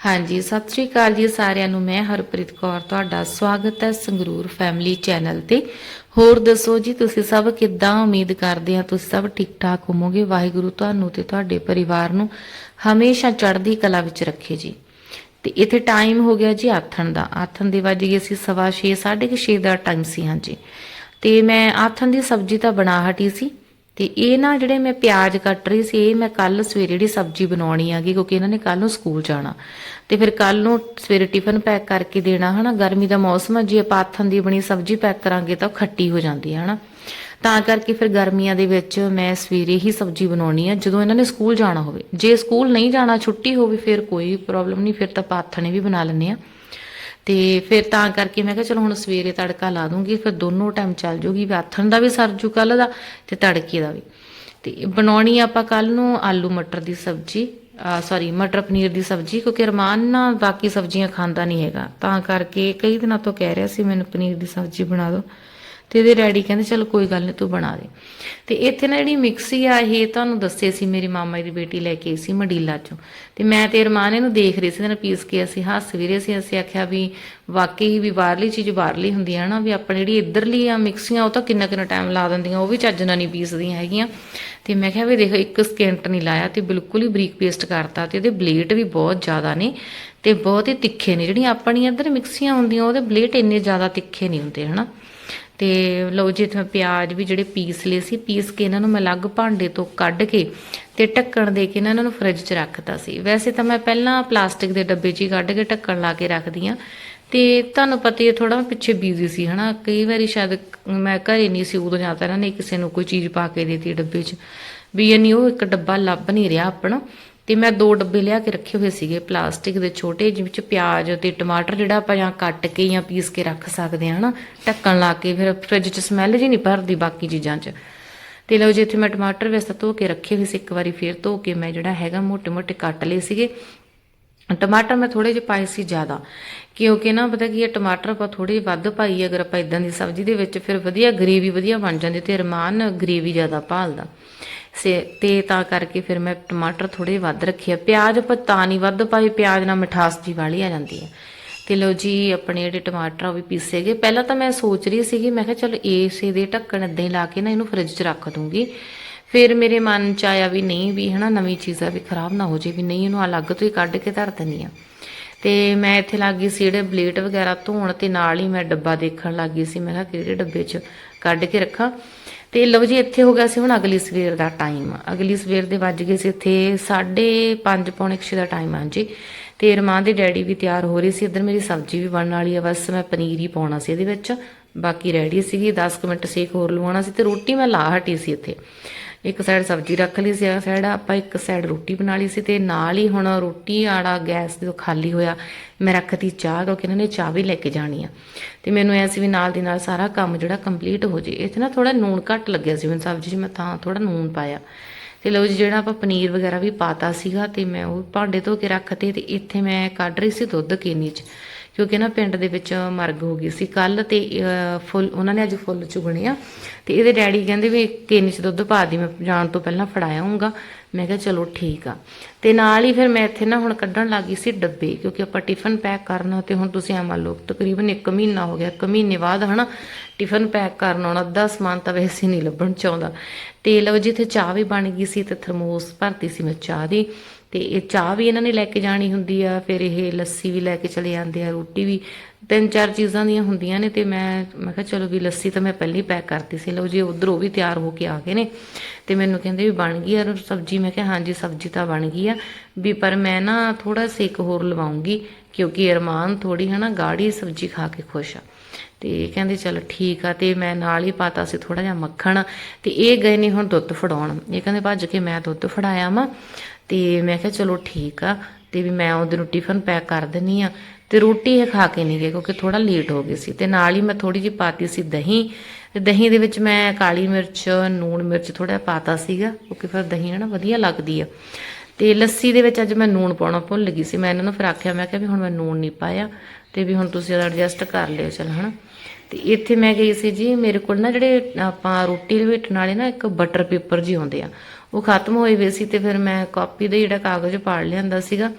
ਹਾਂਜੀ ਸਤਿ ਸ੍ਰੀ ਅਕਾਲ ਜੀ ਸਾਰਿਆਂ ਨੂੰ। ਮੈਂ ਹਰਪ੍ਰੀਤ ਕੌਰ ਤੁਹਾਡਾ ਸਵਾਗਤ ਹੈ ਸੰਗਰੂਰ ਫੈਮਿਲੀ ਚੈਨਲ ਤੇ। ਹੋਰ ਦੱਸੋ ਜੀ ਤੁਸੀਂ ਸਭ ਕਿੱਦਾਂ ਉਮੀਦ ਕਰਦੇ ਆ? ਤੁਸੀਂ ਸਭ ਠੀਕ ਠਾਕ ਹੋਵੋਗੇ? ਵਾਹਿਗੁਰੂ ਤੁਹਾਨੂੰ ਤੇ ਤੁਹਾਡੇ ਪਰਿਵਾਰ ਨੂੰ ਹਮੇਸ਼ਾ ਚੜ੍ਹਦੀ ਕਲਾ ਵਿੱਚ ਰੱਖੇ ਜੀ। ਤੇ ਇੱਥੇ ਟਾਈਮ ਹੋ ਗਿਆ ਜੀ ਆਥਣ ਦਾ। ਆਥਣ ਦੇ ਵੱਜ ਗਏ ਸੀ ਸਵਾ ਛੇ, ਸਾਢੇ ਕੁ ਛੇ ਦਾ ਟਾਈਮ ਸੀ ਹਾਂਜੀ। ਤੇ ਮੈਂ ਆਥਣ ਦੀ ਸਬਜ਼ੀ ਤਾਂ ਬਣਾ ਹਟੀ ਸੀ। ਤੇ ਇਹ ਨਾ ਜਿਹੜੇ ਮੈਂ ਪਿਆਜ਼ ਕੱਟ ਰਹੀ ਸੀ, ਇਹ ਮੈਂ ਕੱਲ ਸਵੇਰੇ ਜਿਹੜੀ ਸਬਜ਼ੀ ਬਣਾਉਣੀ ਆਗੀ ਕਿਉਂਕਿ ਇਹਨਾਂ ਨੇ ਕੱਲ ਨੂੰ ਸਕੂਲ ਜਾਣਾ। ਤੇ ਫਿਰ ਕੱਲ ਨੂੰ ਸਵੇਰੇ ਟਿਫਨ ਪੈਕ ਕਰਕੇ ਦੇਣਾ, ਹਨਾ? ਗਰਮੀ ਦਾ ਮੌਸਮ ਹੈ ਜੇ ਆਪਾਂ ਆਥਣ ਦੀ ਬਣੀ ਸਬਜ਼ੀ ਪੈਕ ਕਰਾਂਗੇ ਤਾਂ ਉਹ ਖੱਟੀ ਹੋ ਜਾਂਦੀ ਹੈ ਹਨਾ? ਤਾਂ ਕਰਕੇ ਫਿਰ ਗਰਮੀਆਂ ਦੇ ਵਿੱਚ ਮੈਂ ਸਵੇਰੇ ਹੀ ਸਬਜ਼ੀ ਬਣਾਉਣੀ ਆ, ਜਦੋਂ ਇਹਨਾਂ ਨੇ ਸਕੂਲ ਜਾਣਾ ਹੋਵੇ। ਜੇ ਸਕੂਲ ਨਹੀਂ ਜਾਣਾ, ਛੁੱਟੀ ਹੋਵੇ, ਫਿਰ ਕੋਈ ਪ੍ਰੋਬਲਮ ਨਹੀਂ, ਫਿਰ ਤਾਂ ਪਾਥਣੇ ਵੀ ਬਣਾ ਲੈਂਦੇ ਆ। ਤੇ ਫਿਰ ਤਾਂ ਕਰਕੇ ਮੈਂ ਕਿਹਾ ਚਲੋ ਹੁਣ ਸਵੇਰੇ ਤੜਕਾ ਲਾ ਦੂੰਗੀ, ਫਿਰ ਦੋਨੋਂ ਟਾਈਮ ਚੱਲ ਜੂਗੀ ਆਥਣ ਦਾ ਵੀ ਸਰ ਜੂ ਕੱਲ ਦਾ ਤੇ ਤੜਕੇ ਦਾ ਵੀ। ਤੇ ਬਣਾਉਣੀ ਆਪਾਂ ਕੱਲ ਨੂੰ ਆਲੂ ਮਟਰ ਦੀ ਸਬਜ਼ੀ ਸੌਰੀ ਮਟਰ ਪਨੀਰ ਦੀ ਸਬਜ਼ੀ, ਕਿਉਂਕਿ ਰਮਾਨ ਨਾ ਬਾਕੀ ਸਬਜ਼ੀਆਂ ਖਾਂਦਾ ਨਹੀਂ ਹੈਗਾ। ਤਾਂ ਕਰਕੇ ਕਈ ਦਿਨਾਂ ਤੋਂ ਕਹਿ ਰਿਹਾ ਸੀ, ਮੈਨੂੰ ਪਨੀਰ ਦੀ ਸਬਜ਼ੀ ਬਣਾ ਦਿਓ। ਤੇ ਇਹਦੇ ਡੈਡੀ ਕਹਿੰਦੇ, ਚਲ ਕੋਈ ਗੱਲ ਨਹੀਂ ਤੂੰ ਬਣਾ ਦੇ। ਤੇ ਇੱਥੇ ਨਾ ਜਿਹੜੀ ਮਿਕਸੀ ਆ, ਇਹ ਤੁਹਾਨੂੰ ਦੱਸੇ ਸੀ ਮੇਰੀ ਮਾਮਾ ਦੀ ਬੇਟੀ ਲੈ ਕੇ ਆਈ ਸੀ ਮਡੀਲਾ ਚੋਂ। ਤੇ ਮੈਂ ਤੇ ਰਮਾਨ ਇਹਨੂੰ ਦੇਖ ਰਹੀ ਸੀ ਨਾ ਪੀਸ ਕੇ ਅਸੀਂ ਹੱਸ ਵੀ ਰਹੇ ਸੀ, ਅਸੀਂ ਆਖਿਆ ਵੀ ਵਾਕਈ ਵੀ ਬਾਹਰਲੀ ਚੀਜ਼ ਬਾਹਰਲੀ ਹੁੰਦੀ ਹੈ ਨਾ, ਵੀ ਆਪਣੇ ਜਿਹੜੀ ਇੱਧਰਲੀ ਆ ਮਿਕਸੀਆਂ, ਉਹ ਤਾਂ ਕਿੰਨਾ ਕਿੰਨਾ ਟਾਈਮ ਲਾ ਦਿੰਦੀਆਂ, ਉਹ ਵੀ ਚੱਜ ਨਾਲ ਨਹੀਂ ਪੀਸਦੀਆਂ ਹੈਗੀਆਂ। ਤੇ ਮੈਂ ਕਿਹਾ ਵੀ ਦੇਖੋ, ਇੱਕ ਸਕਿੰਟ ਨਹੀਂ ਲਾਇਆ ਤੇ ਬਿਲਕੁਲ ਹੀ ਬਰੀਕ ਪੇਸਟ ਕਰਤਾ ਤੇ ਉਹਦੇ ਬਲੇਡ ਵੀ ਬਹੁਤ ਜ਼ਿਆਦਾ ਨੇ ਤੇ ਬਹੁਤ ਹੀ ਤਿੱਖੇ ਨੇ। ਜਿਹੜੀਆਂ ਆਪਣੀਆਂ ਇੱਧਰ ਮਿਕਸੀਆਂ ਹੁੰਦੀਆਂ, ਉਹਦੇ ਬਲੇਡ ਇੰਨੇ ਜ਼ਿਆਦਾ ਤਿੱਖੇ ਨਹੀਂ ਹੁੰਦੇ, ਹਨਾ? ਤੇ ਲਓ ਜੀ, ਇੱਥੇ ਮੈਂ ਪਿਆਜ਼ ਵੀ ਜਿਹੜੇ ਪੀਸ ਲਏ ਸੀ, ਪੀਸ ਕੇ ਇਹਨਾਂ ਨੂੰ ਮੈਂ ਅਲੱਗ ਭਾਂਡੇ ਤੋਂ ਕੱਢ ਕੇ ਤੇ ਢੱਕਣ ਦੇ ਕੇ ਇਹਨਾਂ ਨੂੰ ਫ੍ਰਿਜ 'ਚ ਰੱਖਤਾ ਸੀ। ਵੈਸੇ ਤਾਂ ਮੈਂ ਪਹਿਲਾਂ ਪਲਾਸਟਿਕ ਦੇ ਡੱਬੇ 'ਚ ਹੀ ਕੱਢ ਕੇ ਢੱਕਣ ਲਾ ਕੇ ਰੱਖਦੀ ਆ ਤੇ ਤੁਹਾਨੂੰ ਪਤਾ ਹੀ ਹੈ ਥੋੜਾ ਮੈਂ ਪਿੱਛੇ ਬਿਜ਼ੀ ਸੀ, ਹਨਾ। ਕਈ ਵਾਰੀ ਸ਼ਾਇਦ ਮੈਂ ਘਰੇ ਨਹੀਂ ਸੀ ਉਦੋਂ ਜਾਂ ਤਾਂ ਇਹਨਾਂ ਨੇ ਕਿਸੇ ਨੂੰ ਕੋਈ ਚੀਜ਼ ਪਾ ਕੇ ਦੇਤੀ ਡੱਬੇ 'ਚ। ਵੀ ਯਾਨੀ ਉਹ ਇੱਕ ਡੱਬਾ ਲੱਭ ਨਹੀਂ ਰਿਹਾ ਆਪਣਾ। ਤੇ ਮੈਂ ਦੋ ਡੱਬੇ ਲਿਆ ਕੇ ਰੱਖੇ ਹੋਏ ਸੀਗੇ ਪਲਾਸਟਿਕ ਦੇ ਛੋਟੇ ਜਿਵੇਂ ਚ ਪਿਆਜ਼ ਤੇ ਟਮਾਟਰ ਜਿਹੜਾ ਆਪਾਂ ਜਾਂ ਕੱਟ ਕੇ ਜਾਂ ਪੀਸ ਕੇ ਰੱਖ ਸਕਦੇ ਹਾਂ ਨਾ ਢੱਕਣ ਲਾ ਕੇ ਫਿਰ ਫ੍ਰਿਜ 'ਚ ਸਮੈਲ ਜੀ ਨਹੀਂ ਭਰਦੀ ਬਾਕੀ ਚੀਜ਼ਾਂ 'ਚ। ਤੇ ਲਓ ਜੇ, ਇੱਥੇ ਮੈਂ ਟਮਾਟਰ ਵੈਸਾ ਧੋ ਕੇ ਰੱਖੇ ਹੋਏ ਸੀ, ਇੱਕ ਵਾਰੀ ਫੇਰ ਧੋ ਕੇ ਮੈਂ ਜਿਹੜਾ ਹੈਗਾ ਮੋਟੇ-ਮੋਟੇ ਕੱਟ ਲਏ ਸੀਗੇ। ਟਮਾਟਰ ਮੈਂ ਥੋੜੇ ਜਿਹੇ ਪਾਏ ਸੀ ਜ਼ਿਆਦਾ, ਕਿਉਂਕਿ ਨਾ ਪਤਾ ਕੀ ਹੈ, ਟਮਾਟਰ ਆਪਾਂ ਥੋੜੇ ਵੱਧ ਪਾਈਏ, ਅਗਰ ਆਪਾਂ ਇਦਾਂ ਦੀ ਸਬਜ਼ੀ ਦੇ ਵਿੱਚ ਫਿਰ ਵਧੀਆ ਗ੍ਰੇਵੀ ਵਧੀਆ ਬਣ ਜਾਂਦੀ ਤੇ ਰਮਾਨ ਗ੍ਰੇਵੀ ਜ਼ਿਆਦਾ ਭਾਲਦਾ। ਸੇ, ਤੇ ਤਾਂ ਕਰਕੇ ਫਿਰ ਮੈਂ ਟਮਾਟਰ ਥੋੜੇ ਵੱਧ ਰੱਖਿਆ ਪਿਆਜ਼ ਆਪਾਂ ਤਾਂ ਨਹੀਂ ਵੱਧ ਪਾਈ ਪਿਆਜ਼ ਨਾਲ ਮਿਠਾਸ ਜੀ ਵਾਲੀ ਆ ਜਾਂਦੀ ਹੈ ਤੇ ਲਓ ਜੀ, ਆਪਣੇ ਜਿਹੜੇ ਟਮਾਟਰ ਆ ਉਹ ਵੀ ਪੀਸੇ ਗਏ। ਪਹਿਲਾਂ ਤਾਂ ਮੈਂ ਸੋਚ ਰਹੀ ਸੀਗੀ, ਮੈਂ ਕਿਹਾ ਚਲ ਏਸੇ ਦੇ ਢੱਕਣ ਇਦਾਂ ਹੀ ਲਾ ਕੇ ਨਾ ਇਹਨੂੰ ਫ੍ਰਿਜ 'ਚ ਰੱਖ ਦੂੰਗੀ। ਫਿਰ ਮੇਰੇ ਮਨ 'ਚ ਆਇਆ ਵੀ ਨਹੀਂ, ਵੀ ਹਨਾ ਨਵੀਂ ਚੀਜ਼ ਆ ਵੀ ਖਰਾਬ ਨਾ ਹੋ ਜੇ ਵੀ ਨਹੀਂ ਇਹਨੂੰ ਅਲੱਗ ਤੋਂ ਹੀ ਕੱਢ ਕੇ ਧਰ ਦਿੰਨੀ ਆ ਤੇ ਮੈਂ ਇੱਥੇ ਲੱਗੀ ਸੀ ਜਿਹੜੇ ਬਲੇਟ ਵਗੈਰਾ ਧੋਣ ਤੇ ਨਾਲ ਹੀ ਮੈਂ ਡੱਬਾ ਦੇਖਣ ਲੱਗੀ ਸੀ, ਮੈਂ ਕਿਹਾ ਕਿਹੜੇ ਡੱਬੇ 'ਚ ਕੱਢ ਕੇ ਰੱਖਾਂ। ਤੇ ਲਓ ਜੀ, ਇੱਥੇ ਹੋ ਗਿਆ ਸੀ ਹੁਣ ਅਗਲੀ ਸਵੇਰ ਦਾ ਟਾਈਮ ਅਗਲੀ ਸਵੇਰ ਦੇ ਵੱਜ ਗਏ ਸੀ ਇੱਥੇ 5:30 ਪੌਣੇ 6 ਦਾ ਟਾਈਮ ਆ ਜੀ। ਤੇ ਰਮਾਨ ਦੀ ਡੈਡੀ ਵੀ ਤਿਆਰ ਹੋ ਰਹੀ ਸੀ, ਇੱਧਰ ਮੇਰੀ ਸਬਜ਼ੀ ਵੀ ਬਣਨ ਵਾਲੀ ਆ, ਬਸ ਮੈਂ ਪਨੀਰ ਹੀ ਪਾਉਣਾ ਸੀ ਇਹਦੇ ਵਿੱਚ। ਬਾਕੀ ਰੈਡੀ ਸੀਗੀ 10 ਮਿੰਟ ਸੇਕ ਹੋਰ ਲਵਾਉਣਾ ਸੀ ਤੇ ਰੋਟੀ ਮੈਂ ਲਾ ਹਟੀ ਸੀ ਇੱਥੇ। ਇੱਕ ਸਾਈਡ ਸਬਜ਼ੀ ਰੱਖ ਲਈ ਸੀ ਇੱਕ ਸਾਈਡ ਆਪਾਂ ਇੱਕ ਸਾਈਡ ਰੋਟੀ ਬਣਾ ਲਈ ਸੀ ਤੇ ਨਾਲ ਹੀ ਹੁਣ ਰੋਟੀ ਆੜਾ ਗੈਸ ਜਦੋਂ ਖਾਲੀ ਹੋਇਆ, ਮੈਂ ਰੱਖਤੀ ਚਾਹ, ਕਿਉਂਕਿ ਇਹਨਾਂ ਨੇ ਚਾਹ ਵੀ ਲੈ ਕੇ ਜਾਣੀ ਆ। ਤੇ ਮੈਨੂੰ ਐ ਸੀ ਵੀ ਨਾਲ ਦੀ ਨਾਲ ਸਾਰਾ ਕੰਮ ਜਿਹੜਾ ਕੰਪਲੀਟ ਹੋ ਜੇ। ਇੱਥੇ ਨਾ ਥੋੜਾ ਨੂਣ ਘੱਟ ਲੱਗਿਆ ਸੀ ਮੈਨੂੰ ਸਬਜ਼ੀ 'ਚ, ਮੈਂ ਤਾਂ ਥੋੜਾ ਨੂਣ ਪਾਇਆ। ਤੇ ਲਓ ਜੀ, ਜਿਹੜਾ ਆਪਾਂ ਪਨੀਰ ਵਗੈਰਾ ਵੀ ਪਾਤਾ ਸੀਗਾ ਤੇ ਮੈਂ ਉਹ ਭਾਂਡੇ ਧੋ ਕੇ ਰੱਖਤੇ ਤੇ ਇੱਥੇ ਮੈਂ ਕੱਢ ਰਹੀ ਸੀ ਦੁੱਧ ਕੇਨੀ 'ਚ। ਕਿਉਂਕਿ ਨਾ ਪਿੰਡ ਦੇ ਵਿੱਚ ਮਰਗ ਹੋ ਗਈ ਸੀ। ਕੱਲ ਤੇ ਫੁੱਲ, ਉਹਨਾਂ ਨੇ ਅੱਜ ਫੁੱਲ ਚੁਗਣੇ ਆ। ਤੇ ਇਹਦੇ ਡੈਡੀ ਕਹਿੰਦੇ ਵੀ ਕੇਨੀ 'ਚ ਦੁੱਧ ਪਾ ਦੀ, ਮੈਂ ਜਾਣ ਤੋਂ ਪਹਿਲਾਂ ਫੜਾਇਆ ਹੂੰਗਾ ਮੈਂ ਕਿਹਾ ਚਲੋ ਠੀਕ ਆ। ਤੇ ਨਾਲ ਹੀ ਫਿਰ ਮੈਂ ਇੱਥੇ ਨਾ ਹੁਣ ਕੱਢਣ ਲੱਗੀ ਸੀ ਡੱਬੇ, ਕਿਉਂਕਿ ਆਪਾਂ ਟਿਫਨ ਪੈਕ ਕਰਨਾ, ਤੇ ਹੁਣ ਤੁਸੀਂ ਆ ਮੰਨ ਲਓ ਤਕਰੀਬਨ 1 ਮਹੀਨਾ ਹੋ ਗਿਆ 1 ਮਹੀਨੇ ਬਾਅਦ ਹਨਾ, ਟਿਫਨ ਪੈਕ ਕਰਨ ਆਉਣਾ, ਅੱਧਾ ਸਮਾਨ ਤਾਂ ਵੈਸੇ ਨਹੀਂ ਲੱਭਣ ਚਾਹੁੰਦਾ। ਤੇ ਲਓ ਜਿੱਥੇ ਚਾਹ ਵੀ ਬਣ ਗਈ ਸੀ, ਤੇ ਥਰਮੋਸ ਭਰਤੀ ਸੀ ਮੈਂ ਚਾਹ ਦੀ। ਤੇ ਇਹ ਚਾਹ ਵੀ ਇਹਨਾਂ ਨੇ ਲੈ ਕੇ ਜਾਣੀ ਹੁੰਦੀ ਆ, ਫਿਰ ਇਹ ਲੱਸੀ ਵੀ ਲੈ ਕੇ ਚਲੇ ਜਾਂਦੇ ਆ, ਰੋਟੀ ਵੀ, ਤਿੰਨ ਚਾਰ ਚੀਜ਼ਾਂ ਦੀਆਂ ਹੁੰਦੀਆਂ ਨੇ ਤੇ ਮੈਂ ਮੈਂ ਕਿਹਾ ਚਲੋ ਵੀ ਲੱਸੀ ਤਾਂ ਮੈਂ ਪਹਿਲਾਂ ਹੀ ਪੈਕ ਕਰਤੀ ਸੀ, ਲਓ ਜੀ ਉਧਰ ਉਹ ਵੀ ਤਿਆਰ ਹੋ ਕੇ ਆ ਗਏ ਨੇ ਤੇ ਮੈਨੂੰ ਕਹਿੰਦੇ ਵੀ ਬਣ ਗਈ ਆ ਸਬਜ਼ੀ, ਮੈਂ ਕਿਹਾ ਹਾਂਜੀ ਸਬਜ਼ੀ ਤਾਂ ਬਣ ਗਈ ਆ, ਵੀ ਪਰ ਮੈਂ ਨਾ ਥੋੜਾ ਸੇਕ ਹੋਰ ਲਵਾਉਂਗੀ ਕਿਉਂਕਿ ਅਰਮਾਨ ਥੋੜੀ ਹਨਾ ਗਾੜੀ ਸਬਜ਼ੀ ਖਾ ਕੇ ਖੁਸ਼ ਆ। ਤੇ ਕਹਿੰਦੇ ਚਲ ਠੀਕ ਆ ਤੇ ਮੈਂ ਨਾਲ ਹੀ ਪਾਤਾ ਸੀ ਥੋੜਾ ਜਿਹਾ ਮੱਖਣ ਤੇ ਇਹ ਗਏ ਨੇ ਹੁਣ ਦੁੱਧ ਫੜਾਉਣ। ਇਹ ਕਹਿੰਦੇ ਭੱਜ ਕੇ ਮੈਂ ਦੁੱਧ ਫੜਾਇਆ ਵਾ ਤੇ ਮੈਂ ਕਿਹਾ ਚਲੋ ਠੀਕ ਆ, ਤੇ ਵੀ ਮੈਂ ਉਹਦੇ ਨੂੰ ਟਿਫਨ ਪੈਕ ਕਰ ਦਿੰਨੀ ਆ। ਤੇ ਰੋਟੀ ਇਹ ਖਾ ਕੇ ਨਹੀਂ ਗਏ ਕਿਉਂਕਿ ਥੋੜਾ ਲੇਟ ਹੋ ਗਏ ਸੀ। ਤੇ ਨਾਲ ਹੀ ਮੈਂ ਥੋੜੀ ਜਿਹੀ ਪਾਤੀ ਸੀ ਦਹੀਂ। ਤੇ ਦਹੀਂ ਦੇ ਵਿੱਚ ਮੈਂ ਕਾਲੀ ਮਿਰਚ, ਨੂਣ ਮਿਰਚ ਥੋੜਾ ਪਾਤਾ ਸੀਗਾ, ਕਿਉਂਕਿ ਫਿਰ ਦਹੀਂ ਨਾ ਵਧੀਆ ਲੱਗਦੀ ਆ। ਤੇ ਲੱਸੀ ਦੇ ਵਿੱਚ ਅੱਜ ਮੈਂ ਨੂਣ ਪਾਉਣਾ ਭੁੱਲ ਗਈ ਸੀ। ਮੈਂ ਇਹਨਾਂ ਨੂੰ ਫਿਰ ਆਖਿਆ, ਮੈਂ ਕਿਹਾ ਵੀ ਹੁਣ ਮੈਂ ਨੂਣ ਨਹੀਂ ਪਾਇਆ, ਤੇ ਵੀ ਹੁਣ ਤੁਸੀਂ ਇਹਦਾ ਐਡਜਸਟ ਕਰ ਲਿਓ, ਚਲ ਹਨਾ। ਤੇ ਇੱਥੇ ਮੈਂ ਗਈ ਸੀ ਜੀ, ਮੇਰੇ ਕੋਲ ਨਾ ਜਿਹੜੇ ਆਪਾਂ ਰੋਟੀ ਲਵੇਟਣ ਵਾਲੇ ਨਾ ਇੱਕ ਬਟਰ ਪੇਪਰ ਜੀ ਆਉਂਦੇ ਆ ਉਹ ਖਤਮ ਹੋਏ ਵੇ ਸੀ ਤੇ ਫਿਰ ਮੈਂ ਕਾਪੀ ਦਾ ਜਿਹੜਾ ਕਾਗਜ਼ ਪਾੜ ਲਿਆਂਦਾ ਸੀਗਾ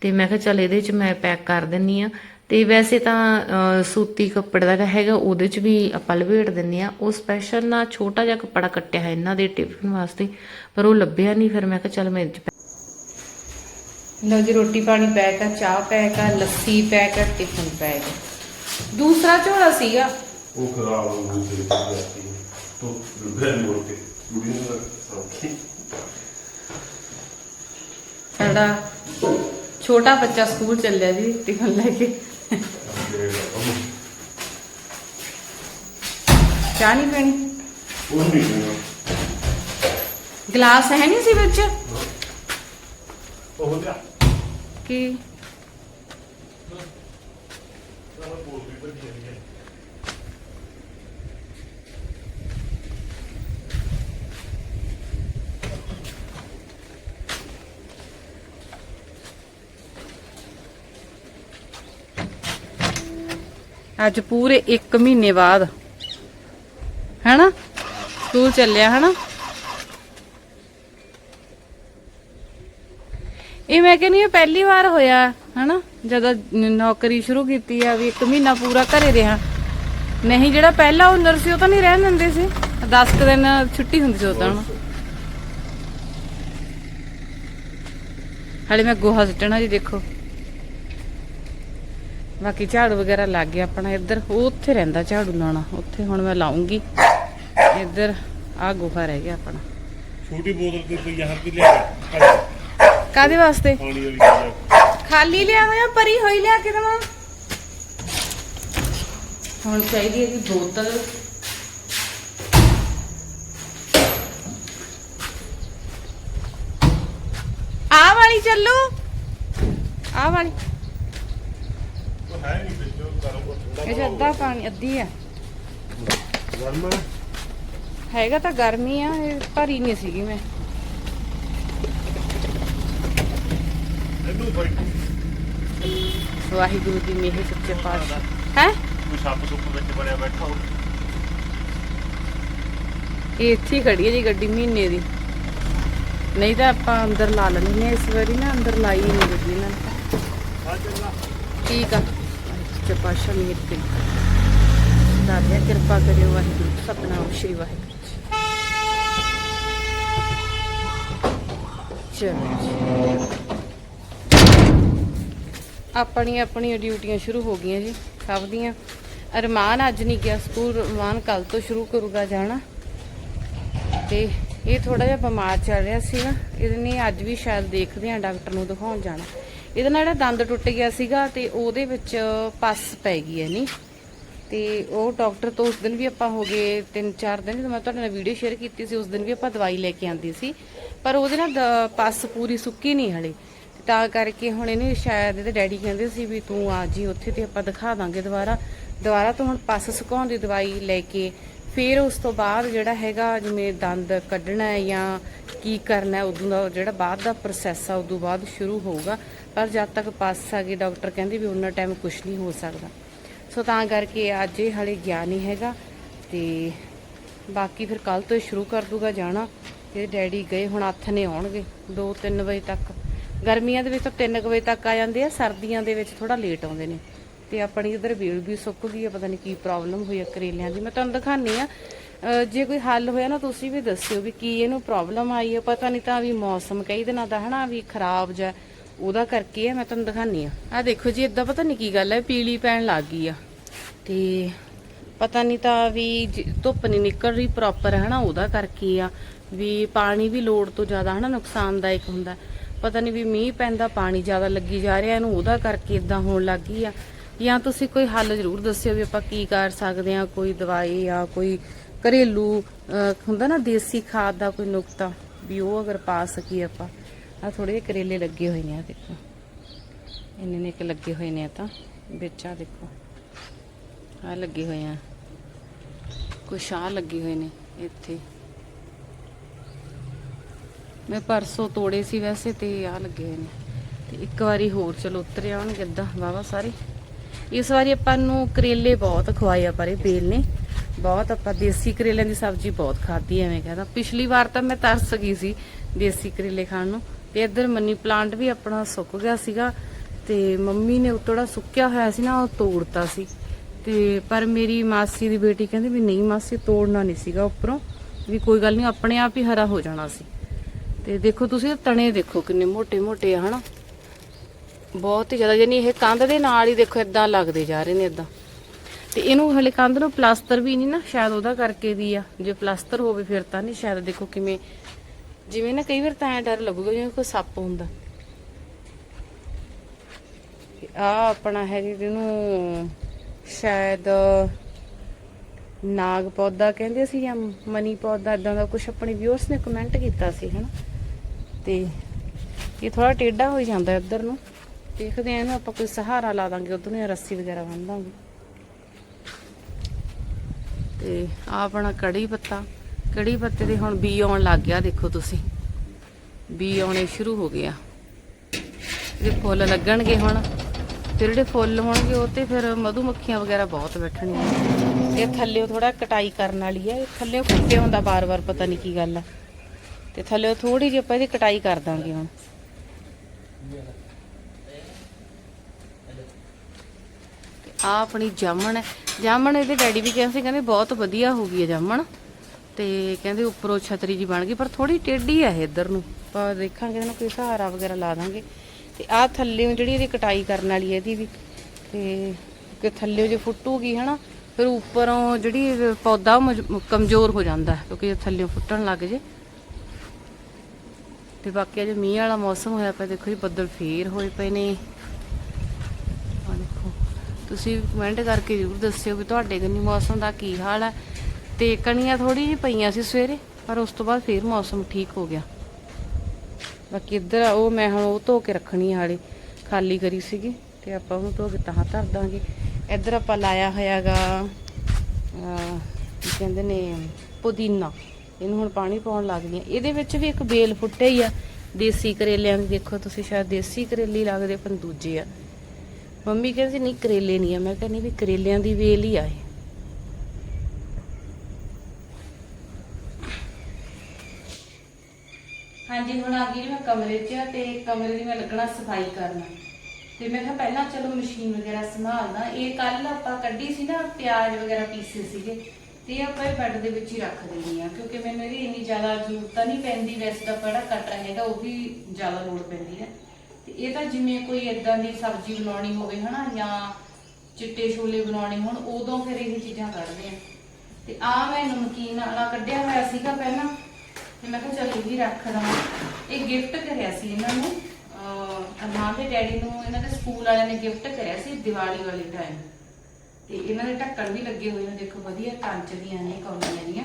ਤੇ ਮੈਂ ਕਿਹਾ ਚੱਲ ਇਹਦੇ 'ਚ ਮੈਂ ਪੈਕ ਕਰ ਦਿੰਨੀ ਆ। ਤੇ ਵੈਸੇ ਤਾਂ ਸੂਤੀ ਕੱਪੜੇ ਦਾ ਹੈਗਾ, ਉਹਦੇ 'ਚ ਵੀ ਆਪਾਂ ਲਪੇਟ ਦਿੰਨੇ ਆ। ਉਹ ਸਪੈਸ਼ਲ ਨਾ ਛੋਟਾ ਜਿਹਾ ਕੱਪੜਾ ਕੱਟਿਆ ਹੈ ਇਹਨਾਂ ਦੇ ਟਿਫਨ ਵਾਸਤੇ, ਪਰ ਉਹ ਲੱਭਿਆ ਨਹੀਂ ਫਿਰ ਮੈਂ ਕਿਹਾ ਚੱਲ ਮੈਂ ਲਓ ਜੀ, ਰੋਟੀ ਪਾਣੀ ਪੈਕ ਆ, ਚਾਹ ਪੈਕ ਆ, ਲੱਸੀ ਪੈਕ ਆ ਟਿਫਨ ਪੈਕ ਦੂਸਰਾ ਝੋਲਾ ਸੀਗਾ। ਉਹ ਖਰਾਬ ਹੋ ਗਈ ਤੇ ਜਾਂਦੀ ਤੋ ਮੁੜ ਕੇ। ਕੁੜੀ ਨੂੰ ਸੌਖੀ ਸਾਡਾ ਛੋਟਾ ਬੱਚਾ ਸਕੂਲ ਚੱਲਿਆ ਜੀ ਟਿਫਨ ਲੈ ਕੇ। ਚਾਹ ਨਹੀਂ ਪੀਣੀ? ਉਹ ਨਹੀਂ ਗਲਾਸ ਹੈ ਨਹੀਂ ਸੀ ਵਿੱਚ? ਉਹ ਗਿਆ ਕੀ? ਅੱਜ ਪੂਰੇ 1 ਮਹੀਨੇ ਬਾਅਦ। ਹੈਨਾ? ਸਕੂਲ ਚੱਲਿਆ, ਹੈਨਾ? ਇਹ ਮੈਂ ਕਹਿੰਦੀ ਹਾਂ ਪਹਿਲੀ ਵਾਰ ਹੋਇਆ, ਹੈਨਾ? ਜਦੋਂ ਨੌਕਰੀ ਸ਼ੁਰੂ ਕੀਤੀ ਆ ਵੀ ਇੱਕ ਮਹੀਨਾ ਪੂਰਾ ਘਰੇ ਰਿਹਾ। ਨਹੀਂ, ਜਿਹੜਾ ਪਹਿਲਾ ਓਨਰ ਸੀ, ਉਹ ਤਾਂ ਨਹੀਂ ਰਹਿਣ ਦਿੰਦੇ ਸੀ। 10 ਕੁ ਦਿਨ ਛੁੱਟੀ ਹੁੰਦੀ ਸੀ ਉਦੋਂ। ਹਾਲੇ ਮੈਂ ਗੋਹਾ ਸੁੱਟਣਾ ਜੀ, ਦੇਖੋ। ਬਾਕੀ ਝਾੜੂ ਵਗੈਰਾ ਲੱਗ ਗਿਆ ਆਪਣਾ ਇੱਧਰ ਉਹ ਉੱਥੇ ਰਹਿੰਦਾ ਝਾੜੂ ਲਾਉਣਾ ਉੱਥੇ ਹੁਣ ਮੈਂ ਲਾਉਂਗੀ। ਇੱਧਰ ਆ ਗੋਹਾ ਰਹਿ ਗਿਆ ਆਪਣਾ। ਛੋਟੀ ਬੋਤਲ ਤੇ ਕੋਈ ਯਾਰ ਵੀ ਲਿਆ। ਕਾਦੇ ਵਾਸਤੇ? ਖਾਲੀ ਲਿਆ ਹੋਇਆ ਪਰੀ ਹੋਈ ਲਿਆ ਕੇ ਦਵਾਂ? ਹੁਣ ਚਾਹੀਦੀ ਹੈ ਜੀ ਬੋਤਲ। ਆ ਵਾਲੀ ਚੱਲੂ। ਆ ਵਾਲੀ। ਹੈ ਨਹੀਂ ਵਿੱਚੋਂ ਗਰਮ ਥੋੜਾ ਇਹ 'ਚ ਅੱਧਾ ਪਾਣੀ ਅੱਧੀ ਆ। ਗਰਮ ਹੈ ਹੈਗਾ ਤਾਂ ਗਰਮੀ ਆ ਇਹ ਭਰੀ ਨਹੀਂ ਸੀਗੀ ਮੈਂ। ਇਹਨੂੰ ਫੜੀ ਵਾਹਿਗੁਰੂ ਦੀ ਮਿਹਰ ਸੱਚੇ ਪਾਤਸ਼ਾਹ। ਹੈ? ਕੋਈ ਸੱਪ ਸੁੱਪ ਵਿੱਚ ਬੜਿਆ ਬੈਠਾ ਹੋ ਇਹ ਇੱਥੇ ਹੀ ਖੜੀ ਹੈ ਜੀ ਗੱਡੀ ਮਹੀਨੇ ਦੀ। ਨਹੀਂ ਤਾਂ ਆਪਾਂ ਅੰਦਰ ਲਾ ਲੈਣੀ ਹੈ ਇਸ ਵਾਰੀ ਨਾ ਅੰਦਰ ਲਾਈ ਨਹੀਂ ਗੱਡੀ ਨਾਲ ਠੀਕ ਆ। ਸੱਚੇ ਪਾਤਸ਼ਾਹ ਮਿਹਰ ਕਰੀ। ਦਾਦਿਆ, ਕਿਰਪਾ ਕਰਿਓ ਵਾਹਿਗੁਰੂ, ਸਤਨਾਮ ਸ਼੍ਰੀ ਵਾਹਿਗੁਰੂ ਚਲੋ ਜੀ। ਆਪਣੀਆਂ ਆਪਣੀਆਂ ਡਿਊਟੀਆਂ ਸ਼ੁਰੂ ਹੋ ਗਈਆਂ ਜੀ, ਸਭ ਦੀਆਂ। ਅਰਮਾਨ ਅੱਜ ਨਹੀਂ ਗਿਆ, ਸਕੂਲ ਅਰਮਾਨ ਕੱਲ ਤੋਂ ਸ਼ੁਰੂ ਕਰੂਗਾ ਜਾਣਾ। ਤੇ ਇਹ ਥੋੜਾ ਜਿਹਾ ਬਿਮਾਰ ਚੱਲ ਰਿਹਾ ਸੀ ਨਾ ਇਹਦੇ ਨੇ ਅੱਜ ਵੀ ਸ਼ਾਇਦ ਦੇਖਦੇ ਆ, ਡਾਕਟਰ ਨੂੰ ਦਿਖਾਉਣ ਜਾਣਾ। ਇਹਦਾ ਨਾਲ ਜਿਹੜਾ ਦੰਦ ਟੁੱਟ ਗਿਆ ਸੀਗਾ ਤੇ ਉਹਦੇ ਵਿੱਚ ਪਸ ਪੈ ਗਈ ਹੈ ਨਹੀਂ ਤੇ ਉਹ ਡਾਕਟਰ ਤੋਂ ਉਸ ਦਿਨ ਵੀ ਆਪਾਂ ਹੋ ਗਏ 3-4 ਦਿਨ, ਜਦੋਂ ਮੈਂ ਤੁਹਾਡੇ ਨਾਲ ਵੀਡੀਓ ਸ਼ੇਅਰ ਕੀਤੀ ਸੀ, ਉਸ ਦਿਨ ਵੀ ਆਪਾਂ ਦਵਾਈ ਲੈ ਕੇ ਆਂਦੀ ਸੀ। ਪਰ ਉਹਦੇ ਨਾਲ ਦ- ਪਸ ਪੂਰੀ ਸੁੱਕੀ ਨਹੀਂ ਹਲੇ। ਤਾਂ ਕਰਕੇ ਹੁਣ ਇਹਨੇ ਸ਼ਾਇਦ ਇਹਦੇ ਡੈਡੀ ਕਹਿੰਦੇ ਸੀ ਵੀ ਤੂੰ ਆ ਜੀ, ਉੱਥੇ ਤੇ ਆਪਾਂ ਦਿਖਾ ਦਾਂਗੇ ਦੁਬਾਰਾ। ਦੁਬਾਰਾ ਤੋਂ ਹੁਣ ਪਸ ਸੁਕਾਉਣ ਦੀ ਦਵਾਈ ਲੈ ਕੇ ਫਿਰ ਉਸ ਤੋਂ ਬਾਅਦ ਜਿਹੜਾ ਹੈਗਾ ਜਿਵੇਂ ਦੰਦ ਕੱਢਣਾ ਜਾਂ ਕੀ ਕਰਨਾ ਉਦੋਂ ਦਾ ਜਿਹੜਾ ਬਾਅਦ ਦਾ ਪ੍ਰੋਸੈਸ ਆ, ਉਦੋਂ ਬਾਅਦ ਸ਼ੁਰੂ ਹੋਊਗਾ। ਪਰ ਜਦ ਤੱਕ ਪਸ ਆ ਗਈ ਡਾਕਟਰ ਕਹਿੰਦੇ ਵੀ ਉਹਨਾਂ ਟਾਈਮ ਕੁਝ ਨਹੀਂ ਹੋ ਸਕਦਾ। ਸੋ ਤਾਂ ਕਰਕੇ ਅੱਜ ਇਹ ਹਲੇ ਗਿਆ ਨਹੀਂ ਹੈਗਾ ਤੇ ਬਾਕੀ ਫਿਰ ਕੱਲ ਤੋਂ ਸ਼ੁਰੂ ਕਰ ਦੂਗਾ ਜਾਣਾ। ਤੇ ਡੈਡੀ ਗਏ, ਹੁਣ ਹੱਥ ਨੇ ਆਉਣਗੇ 2-3 ਵਜੇ ਤੱਕ। ਗਰਮੀਆਂ ਦੇ ਵਿੱਚ ਤਾਂ 3 ਵਜੇ ਤੱਕ ਆ ਜਾਂਦੇ ਆ, ਸਰਦੀਆਂ ਦੇ ਵਿੱਚ ਥੋੜਾ ਲੇਟ ਆਉਂਦੇ ਨੇ। ਤੇ ਆਪਣੀ ਇਧਰ ਬੀੜ ਵੀ ਸੁੱਕ ਗਈ ਆ, ਪਤਾ ਨਹੀਂ ਕੀ ਪ੍ਰੋਬਲਮ ਹੋਈ ਆ ਕਰੇਲਿਆਂ ਦੀ। ਮੈਂ ਤੁਹਾਨੂੰ ਦਿਖਾਣੀ ਆ ਜੇ ਕੋਈ ਹੱਲ ਹੋਇਆ ਨਾ ਤੁਸੀਂ ਵੀ ਦੱਸਿਓ ਵੀ ਕੀ ਇਹਨੂੰ ਪ੍ਰੋਬਲਮ ਆਈ ਹੈ ਪਤਾ ਨਹੀਂ ਤਾਂ ਵੀ ਮੌਸਮ ਕਈ ਦਿਨਾਂ ਦਾ ਹਨਾ, ਵੀ ਖਰਾਬ ਜਾਂ ਉਹਦਾ ਕਰਕੇ ਆ, ਮੈਂ ਤੁਹਾਨੂੰ ਦਿਖਾਣੀ ਆ। ਆ ਦੇਖੋ ਜੀ ਇਦਾਂ ਪਤਾ ਨਹੀਂ ਕੀ ਗੱਲ ਹੈ ਪੀਲੀ ਪੈਣ ਲੱਗ ਗਈ ਆ। ਤੇ ਪਤਾ ਨਹੀਂ ਤਾਂ ਵੀ ਧੁੱਪ ਨਹੀਂ ਨਿਕਲ ਰਹੀ ਪ੍ਰੋਪਰ ਹਨਾ, ਉਹਦਾ ਕਰਕੇ ਆ। ਵੀ ਪਾਣੀ ਵੀ ਲੋੜ ਤੋਂ ਜ਼ਿਆਦਾ ਹਨਾ, ਨੁਕਸਾਨਦਾਇਕ ਹੁੰਦਾ। ਪਤਾ ਨਹੀਂ ਵੀ ਮੀਂਹ ਪੈਂਦਾ, ਪਾਣੀ ਜ਼ਿਆਦਾ ਲੱਗੀ ਜਾ ਰਿਹਾ, ਇਹਨੂੰ ਉਹਦਾ ਕਰਕੇ ਇਦਾਂ ਹੋਣ ਲੱਗ ਗਈ ਆ। ਜਾਂ ਤੁਸੀਂ ਕੋਈ ਹੱਲ ਜ਼ਰੂਰ ਦੱਸਿਓ ਵੀ ਆਪਾਂ ਕੀ ਕਰ ਸਕਦੇ ਆ ਕੋਈ ਦਵਾਈ ਜਾਂ ਕੋਈ ਘਰੇਲੂ ਅਹ, ਹੁੰਦਾ ਨਾ ਦੇਸੀ ਖਾਦ ਦਾ ਕੋਈ ਨੁਕਤਾ ਵੀ ਉਹ ਅਗਰ ਪਾ ਸਕੀਏ ਆਪਾਂ। ਆ ਥੋੜੇ ਜਿਹੇ ਕਰੇਲੇ ਲੱਗੇ ਹੋਏ ਨੇ ਆ ਦੇਖੋ। ਇੰਨੇ ਨੇ ਕਿ ਲੱਗੇ ਹੋਏ ਨੇ ਆ ਤਾਂ। ਵਿੱਚ ਆ ਦੇਖੋ। ਆ ਲੱਗੇ ਹੋਏ ਆ। ਕੁਛ ਆ ਲੱਗੇ ਹੋਏ ਨੇ ਇੱਥੇ। ਮੈਂ ਪਰਸੋਂ ਤੋੜੇ ਸੀ ਵੈਸੇ ਤੇ ਆ ਲੱਗੇ ਹੋਏ ਨੇ। ਤੇ ਇੱਕ ਵਾਰੀ ਹੋਰ ਚਲੋ ਉਤਰ ਆਉਣਗੇ ਏਦਾਂ। ਵਾਵਾ ਸਾਰੇ। ਇਸ ਵਾਰੀ ਆਪਾਂ ਨੂੰ ਕਰੇਲੇ ਬਹੁਤ ਖਵਾਏ ਆ ਪਰੇ ਬੇਲ ਨੇ। ਬਹੁਤ ਆਪਾਂ ਦੇਸੀ ਕਰੇਲਿਆਂ ਦੀ ਸਬਜ਼ੀ ਬਹੁਤ ਖਾਧੀ ਐਵੇਂ ਕਹਿੰਦਾ ਪਿਛਲੀ ਵਾਰ ਤਾਂ ਮੈਂ ਤਰਸ ਗਈ ਸੀ ਦੇਸੀ ਕਰੇਲੇ ਖਾਣ ਨੂੰ। ਤੇ ਇੱਧਰ ਮਨੀ ਪਲਾਂਟ ਵੀ ਆਪਣਾ ਸੁੱਕ ਗਿਆ ਸੀਗਾ। ਤੇ ਮੰਮੀ ਨੇ ਉਤੋੜਾ ਸੁੱਕਿਆ ਹੋਇਆ ਸੀ ਨਾ, ਉਹ ਤੋੜਤਾ ਸੀ। ਤੇ ਪਰ ਮੇਰੀ ਮਾਸੀ ਦੀ ਬੇਟੀ ਕਹਿੰਦੀ ਵੀ ਨਹੀਂ ਮਾਸੀ, ਤੋੜਨਾ ਨਹੀਂ ਸੀਗਾ ਉੱਪਰੋਂ। ਵੀ ਕੋਈ ਗੱਲ ਨਹੀਂ, ਆਪਣੇ ਆਪ ਹੀ ਹਰਾ ਹੋ ਜਾਣਾ ਸੀ। ਤੇ ਦੇਖੋ ਤੁਸੀਂ, ਤਣੇ ਦੇਖੋ ਕਿੰਨੇ ਮੋٹے ਮੋٹے ਆ, ਹਨਾ? ਬਹੁਤ ਹੀ ਜ਼ਿਆਦਾ, ਯਾਨੀ ਇਹ ਕੰਧ ਦੇ ਨਾਲ ਹੀ ਦੇਖੋ ਇਦਾਂ ਲੱਗਦੇ ਜਾ ਰਹੇ ਨੇ ਇਦਾਂ ਤੇ ਇਹਨੂੰ ਹਲੇ ਕੰਧ ਨੂੰ ਪਲਾਸਟਰ ਵੀ ਨਹੀਂ ਨਾ, ਸ਼ਾਇਦ ਉਹਦਾ ਕਰਕੇ ਵੀ ਆ। ਜੇ ਪਲਾਸਟਰ ਹੋਵੇ ਫਿਰ ਤਾਂ ਨਹੀਂ, ਸ਼ਾਇਦ ਦੇਖੋ ਕਿਵੇਂ, ਜਿਵੇਂ ਨਾ ਕਈ ਵਾਰ ਤਾਂ ਐਂ ਡਰ ਲੱਗੂਗਾ ਜਿਵੇਂ ਕੋਈ ਸੱਪ ਹੁੰਦਾ। ਆ ਆਪਣਾ ਹੈ ਜਿਹਨੂੰ ਸ਼ਾਇਦ ਨਾਗ ਪੌਦਾ ਕਹਿੰਦੇ ਸੀ ਜਾਂ ਮਨੀ ਪੌਦਾ ਇਦਾਂ ਦਾ ਕੁਝ ਆਪਣੇ ਵਿਊਅਰਸ ਨੇ ਕਮੈਂਟ ਕੀਤਾ ਸੀ, ਹਨਾ। ਤੇ ਇਹ ਥੋੜਾ ਟੇਢਾ ਹੋ ਜਾਂਦਾ ਇੱਧਰ ਨੂੰ। ਦੇਖਦੇ ਆ ਇਹਨੂੰ ਆਪਾਂ ਕੋਈ ਸਹਾਰਾ ਲਾ ਦਾਂਗੇ, ਉਧਰ ਨੂੰ ਰੱਸੀ ਵਗੈਰਾ ਬੰਨ ਦਾਂਗੇ। ਤੇ ਆ ਆਪਣਾ ਕੜੀ ਪੱਤਾ। ਕੜੀ ਪੱਤੇ ਦੇ ਹੁਣ ਬੀ ਆਉਣ ਲੱਗ ਗਿਆ, ਦੇਖੋ ਤੁਸੀਂ। ਬੀ ਆਉਣੇ ਸ਼ੁਰੂ ਹੋ ਗਏ ਆ। ਫੁੱਲ ਲੱਗਣਗੇ ਹੁਣ। ਫਿਰ ਜਿਹੜੇ ਫੁੱਲ ਹੋਣਗੇ, ਉਹ ਤੇ ਫਿਰ ਮਧੂ ਮੱਖੀਆਂ ਵਗੈਰਾ ਬਹੁਤ ਬੈਠਣੀਆਂ। ਇਹ ਥੱਲੇ ਥੋੜਾ ਕਟਾਈ ਕਰਨ ਵਾਲੀ ਹੈ ਇਹ ਥੱਲੇ ਫੁੱਟੇ ਹੁੰਦਾ ਬਾਰ-ਬਾਰ ਪਤਾ ਨਹੀਂ ਕੀ ਗੱਲ ਆ। ਤੇ ਥੱਲੇ ਥੋੜੀ ਜਿਹੀ ਆਪਾਂ ਇਹਦੀ ਕਟਾਈ ਕਰ ਦਾਂਗੇ ਹੁਣ। ਆ ਆਪਣੀ ਜਾਮਣ ਹੈ। ਜਾਮਣ ਇਹਦੇ ਡੈਡੀ ਵੀ ਕਹਿੰਦੇ ਸੀ, ਕਹਿੰਦੇ ਬਹੁਤ ਵਧੀਆ ਹੋ ਗਈ ਹੈ ਜਾਮਣ। ਤੇ ਕਹਿੰਦੇ ਉੱਪਰੋਂ ਛਤਰੀ ਜੀ ਬਣ ਗਈ, ਪਰ ਥੋੜੀ ਟੇਢੀ ਹੈ ਇਹ ਇੱਧਰ ਨੂੰ। ਆਪਾਂ ਦੇਖਾਂਗੇ ਇਹਨੂੰ ਕੋਈ ਸਹਾਰਾ ਵਗੈਰਾ ਲਾ ਦਾਂਗੇ। ਤੇ ਆ ਥੱਲੇ ਜਿਹੜੀ ਇਹਦੀ ਕਟਾਈ ਕਰਨ ਵਾਲੀ ਹੈ ਇਹਦੀ ਵੀ। ਤੇ ਕਿ ਥੱਲੇ ਜੇ ਫੁੱਟੂਗੀ, ਹਨਾ, ਫਿਰ ਉੱਪਰੋਂ ਜਿਹੜੀ ਪੌਦਾ ਉਹ ਮਜ- ਕਮਜ਼ੋਰ ਹੋ ਜਾਂਦਾ ਕਿਉਂਕਿ ਜੇ ਥੱਲੇ ਫੁੱਟਣ ਲੱਗ ਜੇ। ਤੇ ਬਾਕੀ ਅਜੇ ਮੀਂਹ ਵਾਲਾ ਮੌਸਮ ਹੋਇਆ ਪਿਆ, ਦੇਖੋ ਜੀ, ਬੱਦਲ ਫੇਰ ਹੋਏ ਪਏ ਨੇ। ਤੁਸੀਂ ਕਮੈਂਟ ਕਰਕੇ ਜ਼ਰੂਰ ਦੱਸਿਓ ਵੀ ਤੁਹਾਡੇ ਕੰਨੀ ਮੌਸਮ ਦਾ ਕੀ ਹਾਲ ਹੈ ਤੇ ਕਣੀਆਂ ਥੋੜੀ ਜਿਹੀ ਪਈਆਂ ਸੀ ਸਵੇਰੇ, ਪਰ ਉਸ ਤੋਂ ਬਾਅਦ ਫੇਰ ਮੌਸਮ ਠੀਕ ਹੋ ਗਿਆ। ਬਾਕੀ ਇੱਧਰ ਉਹ ਮੈਂ ਹੁਣ ਉਹ ਧੋ ਕੇ ਰੱਖਣੀ ਆ ਹਾਲੇ, ਖਾਲੀ ਕਰੀ ਸੀਗੀ, ਤੇ ਆਪਾਂ ਉਹਨੂੰ ਧੋ ਕੇ ਤਾਂ ਧਰ ਦਾਂਗੇ। ਇੱਧਰ ਆਪਾਂ ਲਾਇਆ ਹੋਇਆਗਾ ਕੀ ਕਹਿੰਦੇ ਨੇ, ਪੁਦੀਨਾ। ਇਹਨੂੰ ਹੁਣ ਪਾਣੀ ਪਾਉਣ ਲੱਗ ਗਈਆਂ ਇਹਦੇ ਵਿੱਚ ਵੀ ਇੱਕ ਬੇਲ ਫੁੱਟੇ ਹੀ ਆ। ਦੇਸੀ ਕਰੇਲਿਆਂ ਦੀ ਦੇਖੋ, ਤੁਸੀਂ ਸ਼ਾਇਦ ਦੇਸੀ ਕਰੇਲੇ ਲੱਗਦੇ, ਪਰ ਦੂਜੇ ਆ। ਮੰਮੀ ਕਹਿੰਦੀ, ਨਹੀਂ, ਕਰੇਲੇ ਨਹੀਂ ਆ। ਮੈਂ ਕਹਿੰਦੀ ਵੀ ਕਰੇਲਿਆਂ ਦੀ ਵੇਲ ਹੀ ਆ ਹਾਂਜੀ, ਹੁਣ ਆ ਗਈ ਮੈਂ ਕਮਰੇ 'ਚ ਤੇ ਕਮਰੇ ਦੀ ਮੈਂ ਲੱਗਣਾ ਸਫ਼ਾਈ ਕਰਨ। ਤੇ ਮੈਂ ਕਿਹਾ, ਪਹਿਲਾਂ ਚਲੋ ਮਸ਼ੀਨ ਵਗੈਰਾ ਸੰਭਾਲਦਾ ਇਹ ਕੱਲ ਆਪਾਂ ਕੱਢੀ ਸੀ ਨਾ, ਪਿਆਜ਼ ਵਗੈਰਾ ਪੀਸੇ ਸੀਗੇ। ਤੇ ਆਪਾਂ ਇਹ ਬੈੱਡ ਦੇ ਵਿੱਚ ਹੀ ਰੱਖ ਦਿੰਦੀ ਆ ਕਿਉਂਕਿ ਮੈਨੂੰ ਇਹਦੀ ਇੰਨੀ ਜ਼ਿਆਦਾ ਜ਼ਰੂਰਤ ਨਹੀਂ ਪੈਂਦੀ। ਵੈਸੇ ਤਾਂ ਬੜਾ ਕੱਟ ਹੈਗਾ ਉਹ ਵੀ ਜ਼ਿਆਦਾ ਲੋੜ ਪੈਂਦੀ ਹੈ। ਤੇ ਇਹ ਤਾਂ ਜਿਵੇਂ ਕੋਈ ਇਦਾਂ ਦੀ ਸਬਜ਼ੀ ਬਣਾਉਣੀ ਹੋਵੇ ਹਨਾ, ਜਾਂ ਚਿੱਟੇ ਛੋਲੇ ਬਣਾਉਣੇ ਹੋਣ, ਉਦੋਂ ਫਿਰ ਇਹ ਚੀਜ਼ਾਂ ਕੱਢਦੇ ਆ। ਤੇ ਆ ਮੈਂ ਨਮਕੀਨ ਵਾਲਾ ਕੱਢਿਆ ਹੋਇਆ ਸੀਗਾ ਪਹਿਲਾਂ, ਤੇ ਮੈਂ ਕਿਹਾ ਚੱਲ ਇਹ ਵੀ ਰੱਖ ਦਵਾਂ ਇਹ ਗਿਫਟ ਕਰਿਆ ਸੀ ਇਹਨਾਂ ਨੂੰ, ਅਹ ਅਰਮਾਨ ਦੇ ਡੈਡੀ ਨੂੰ, ਇਹਨਾਂ ਦੇ ਸਕੂਲ ਵਾਲਿਆਂ ਨੇ ਗਿਫਟ ਕਰਿਆ ਸੀ ਦੀਵਾਲੀ ਵਾਲੇ ਟਾਈਮ ਤੇ ਇਹਨਾਂ ਦੇ ਢੱਕਣ ਵੀ ਲੱਗੇ ਹੋਏ ਨੇ, ਦੇਖੋ ਵਧੀਆ ਕੰਚ ਦੀਆਂ ਨੇ, ਕੌਲੀਆਂ ਦੀਆਂ।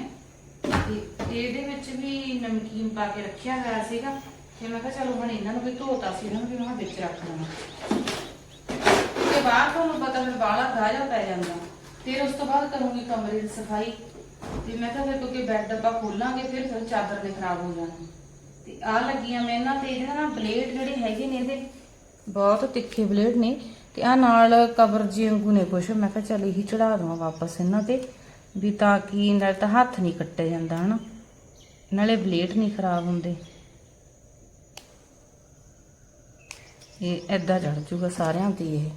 ਤੇ ਇਹਦੇ ਵਿੱਚ ਵੀ ਨਮਕੀਨ ਪਾ ਕੇ ਰੱਖਿਆ ਹੋਇਆ ਸੀਗਾ। ਤੇ ਮੈਂ ਕਿਹਾ ਚਲੋ ਹੁਣ ਇਹਨਾਂ ਨੂੰ ਵੀ ਧੋਤਾ ਸੀ, ਇਹਨਾਂ ਨੂੰ ਵੀ ਮੈਂ ਵਿੱਚ ਰੱਖ ਲਵਾਂ ਤੇ ਬਾਅਦ ਤੁਹਾਨੂੰ ਪਤਾ ਫਿਰ ਬਾਹਲਾ ਗਾਜਾ ਪੈ ਜਾਂਦਾ। ਫਿਰ ਉਸ ਤੋਂ ਬਾਅਦ ਕਰੂੰਗੀ ਕਮਰੇ ਦੀ ਸਫ਼ਾਈ। ਤੇ ਮੈਂ ਕਿਹਾ ਫਿਰ ਕਿਉਂਕਿ ਬੈੱਡ ਆਪਾਂ ਖੋਲਾਂਗੇ, ਫਿਰ ਫਿਰ ਚਾਦਰ ਨੇ ਖਰਾਬ ਹੋ ਜਾਣਾ ਤੇ ਆ ਲੱਗੀਆਂ ਮੈਂ ਇਹਨਾਂ ਤੇ, ਇਹਦੇ ਨਾਲ ਬਲੇਡ ਜਿਹੜੇ ਹੈਗੇ ਨੇ ਇਹਦੇ, ਬਹੁਤ ਤਿੱਖੇ ਬਲੇਡ ਨੇ। ਤੇ ਆ ਨਾਲ ਕਵਰ ਜੀ ਵਾਂਗੂ ਨੇ ਕੁਛ। ਮੈਂ ਕਿਹਾ ਚੱਲ ਇਹੀ ਚੜਾ ਦਵਾਂ ਵਾਪਸ ਇਹਨਾਂ ਤੇ, ਵੀ ਤਾਂ ਕਿ ਨਾਲ ਤਾਂ ਹੱਥ ਨਹੀਂ ਕੱਟਿਆ ਜਾਂਦਾ, ਹਨਾ? ਨਾਲੇ ਬਲੇਡ ਨਹੀਂ ਖਰਾਬ ਹੁੰਦੇ। ਇਹ ਐਦਾਂ ਚੜ ਜੂਗਾ ਸਾਰਿਆਂ ਦੀ ਇਹ।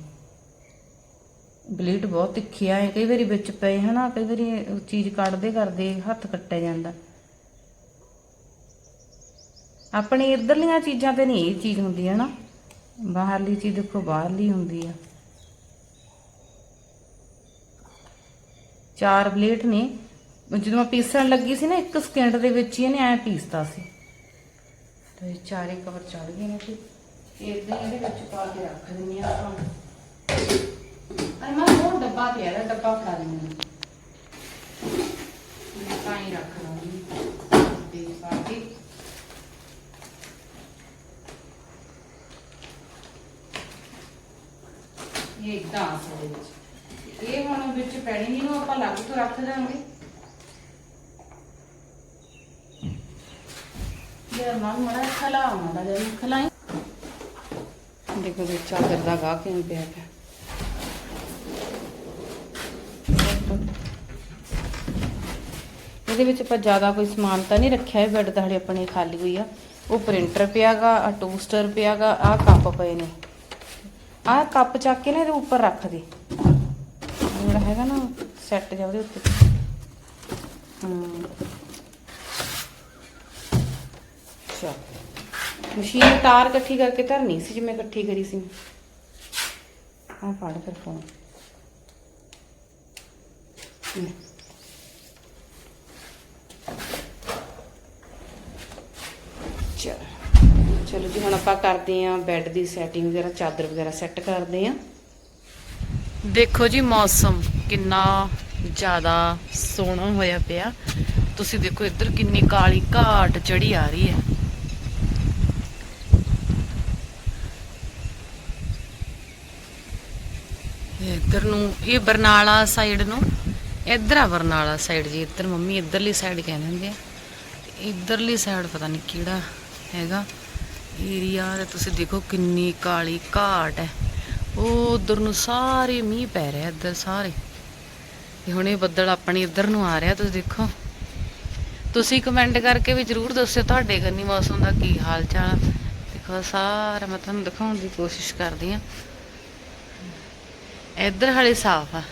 ਬਲੇਡ ਬਹੁਤ ਤਿੱਖੀ ਆ ਕਈ ਵਾਰੀ ਵਿੱਚ ਪਏ ਹਨਾ ਕਈ ਵਾਰੀ ਚੀਜ਼ ਕੱਢਦੇ ਕਰਦੇ ਹੱਥ ਕੱਟਿਆ ਜਾਂਦਾ। ਆਪਣੇ ਇਧਰਲੀਆਂ ਚੀਜ਼ਾਂ ਤੇ ਨਹੀਂ ਇਹ ਚੀਜ਼ ਹੁੰਦੀ, ਹੈ ਨਾ? ਬਾਹਰਲੀ ਚੀਜ਼ ਦੇਖੋ, ਬਾਹਰਲੀ ਹੁੰਦੀ ਆ। ਚਾਰ ਬਲੇਡ ਨੇ। ਜਦੋਂ ਮੈਂ ਪੀਸਣ ਲੱਗੀ ਸੀ ਨਾ, ਇੱਕ ਸਕਿੰਟ ਦੇ ਵਿੱਚ ਹੀ ਇਹਨੇ ਐ ਪੀਸਤਾ ਸੀ। ਤੇ ਚਾਰੇ ਕਵਰ ਚੜ ਗਏ ਨੇ ਤੇ ਇਦਾਂ ਇਹਦੇ ਵਿੱਚ ਪਾ ਕੇ ਰੱਖ ਦਿੰਨੀ ਆ ਆਪਾਂ। ਅਰੇ ਮੈਂ ਉਹ ਡੱਬਾ ਪਿਆ ਦਾ ਡੱਬਾ ਫੜਾ ਦਿੰਨੀ ਆ ਤਾਂ ਹੀ ਰੱਖ ਲਾਂਗੀ ਤੇ ਪਾ ਕੇ। ਇਹ ਇਦਾਂ ਅਸਲ ਵਿੱਚ। ਇਹ ਹੁਣ ਵਿੱਚ ਪੈਣੀ ਨਹੀਂ ਨੂੰ ਆਪਾਂ ਲੱਗ ਤੋਂ ਰੱਖ ਦਾਂਗੇ ਯਾਰ ਮਨ ਮੜਾ ਖਲਾ ਆਉਂਦਾ ਜੇ ਖਲਾਈ। ਦੇਖੋ ਜੀ ਚਾਦਰ ਦਾ ਗਾ ਕਿਵੇਂ ਪਿਆ ਪਿਆ। ਇਹਦੇ ਵਿੱਚ ਆਪਾਂ ਜ਼ਿਆਦਾ ਕੋਈ ਸਮਾਨ ਤਾਂ ਨਹੀਂ ਰੱਖਿਆ ਹੈ ਬੈੱਡ ਤਾਂ ਹਲੇ ਆਪਣੇ ਖਾਲੀ ਹੋਈ ਆ। ਉਹ ਪ੍ਰਿੰਟਰ ਪਿਆਗਾ ਆ ਟੋਸਟਰ ਪਿਆਗਾ ਆ ਕੱਪ ਪਏ ਨੇ। ਆਹ ਕੱਪ ਚੱਕ ਕੇ ਨਾ ਇਹਦੇ ਉੱਪਰ ਰੱਖ ਦੇ। ਜਿਹੜਾ ਹੈਗਾ ਨਾ, ਸੈੱਟ ਜਾ ਉਹਦੇ ਉੱਤੇ। ਹਮ। ਚਲ। ਮਸ਼ੀਨ ਤਾਰ ਇਕੱਠੀ ਕਰਕੇ ਧਰਨੀ ਸੀ ਜਿਵੇਂ ਇਕੱਠੀ ਕਰੀ ਸੀ। ਆਹ ਫੜ ਫਿਰ ਫੋਨ ਚਲੋ ਜੀ, ਹੁਣ ਆਪਾਂ ਕਰਦੇ ਆਂ ਬੈੱਡ ਦੀ ਸੈਟਿੰਗ ਵਗੈਰਾ, ਚਾਦਰ ਵਗੈਰਾ ਸੈੱਟ ਕਰਦੇ ਆਂ ਦੇਖੋ ਜੀ, ਮੌਸਮ ਕਿੰਨਾ ਜ਼ਿਆਦਾ ਸੋਹਣਾ ਹੋਇਆ ਪਿਆ। ਤੁਸੀਂ ਦੇਖੋ ਇੱਧਰ ਕਿੰਨੀ ਕਾਲੀ ਘਾਟ ਚੜੀ ਆ ਰਹੀ ਹੈ। ਇੱਧਰ ਨੂੰ, ਇਹ ਬਰਨਾਲਾ ਸਾਈਡ ਨੂੰ, ਇੱਧਰ ਆ ਬਰਨਾਲਾ ਸਾਈਡ ਜੀ, ਇੱਧਰ ਮੰਮੀ ਇੱਧਰਲੀ ਸਾਈਡ ਕਹਿੰਦੇ ਹੁੰਦੇ ਆ। ਇੱਧਰਲੀ ਸਾਈਡ ਪਤਾ ਨਹੀਂ ਕਿਹੜਾ ਹੈਗਾ। ਏਰੀਆ ਤੁਸੀਂ ਦੇਖੋ ਕਿੰਨੀ ਕਾਲੀ ਘਾਟ ਹੈ। ਉਹ ਉਧਰ ਨੂੰ ਸਾਰੇ ਮੀਂਹ ਪੈ ਰਿਹਾ ਇੱਧਰ ਸਾਰੇ। ਤੇ ਹੁਣ ਇਹ ਬੱਦਲ ਆਪਣੇ ਇੱਧਰ ਨੂੰ ਆ ਰਿਹਾ, ਤੁਸੀਂ ਦੇਖੋ। ਤੁਸੀਂ ਕਮੈਂਟ ਕਰਕੇ ਵੀ ਜਰੂਰ ਦੱਸਿਓ ਤੁਹਾਡੇ ਕੰਨੀ ਮੌਸਮ ਦਾ ਕੀ ਹਾਲ ਚਾਲ ਦੇਖੋ, ਸਾਰਾ ਮੈਂ ਤੁਹਾਨੂੰ ਦਿਖਾਉਣ ਦੀ ਕੋਸ਼ਿਸ਼ ਕਰਦੀ ਆ ਇੱਧਰ ਹਲੇ ਸਾਫ਼ ਆ।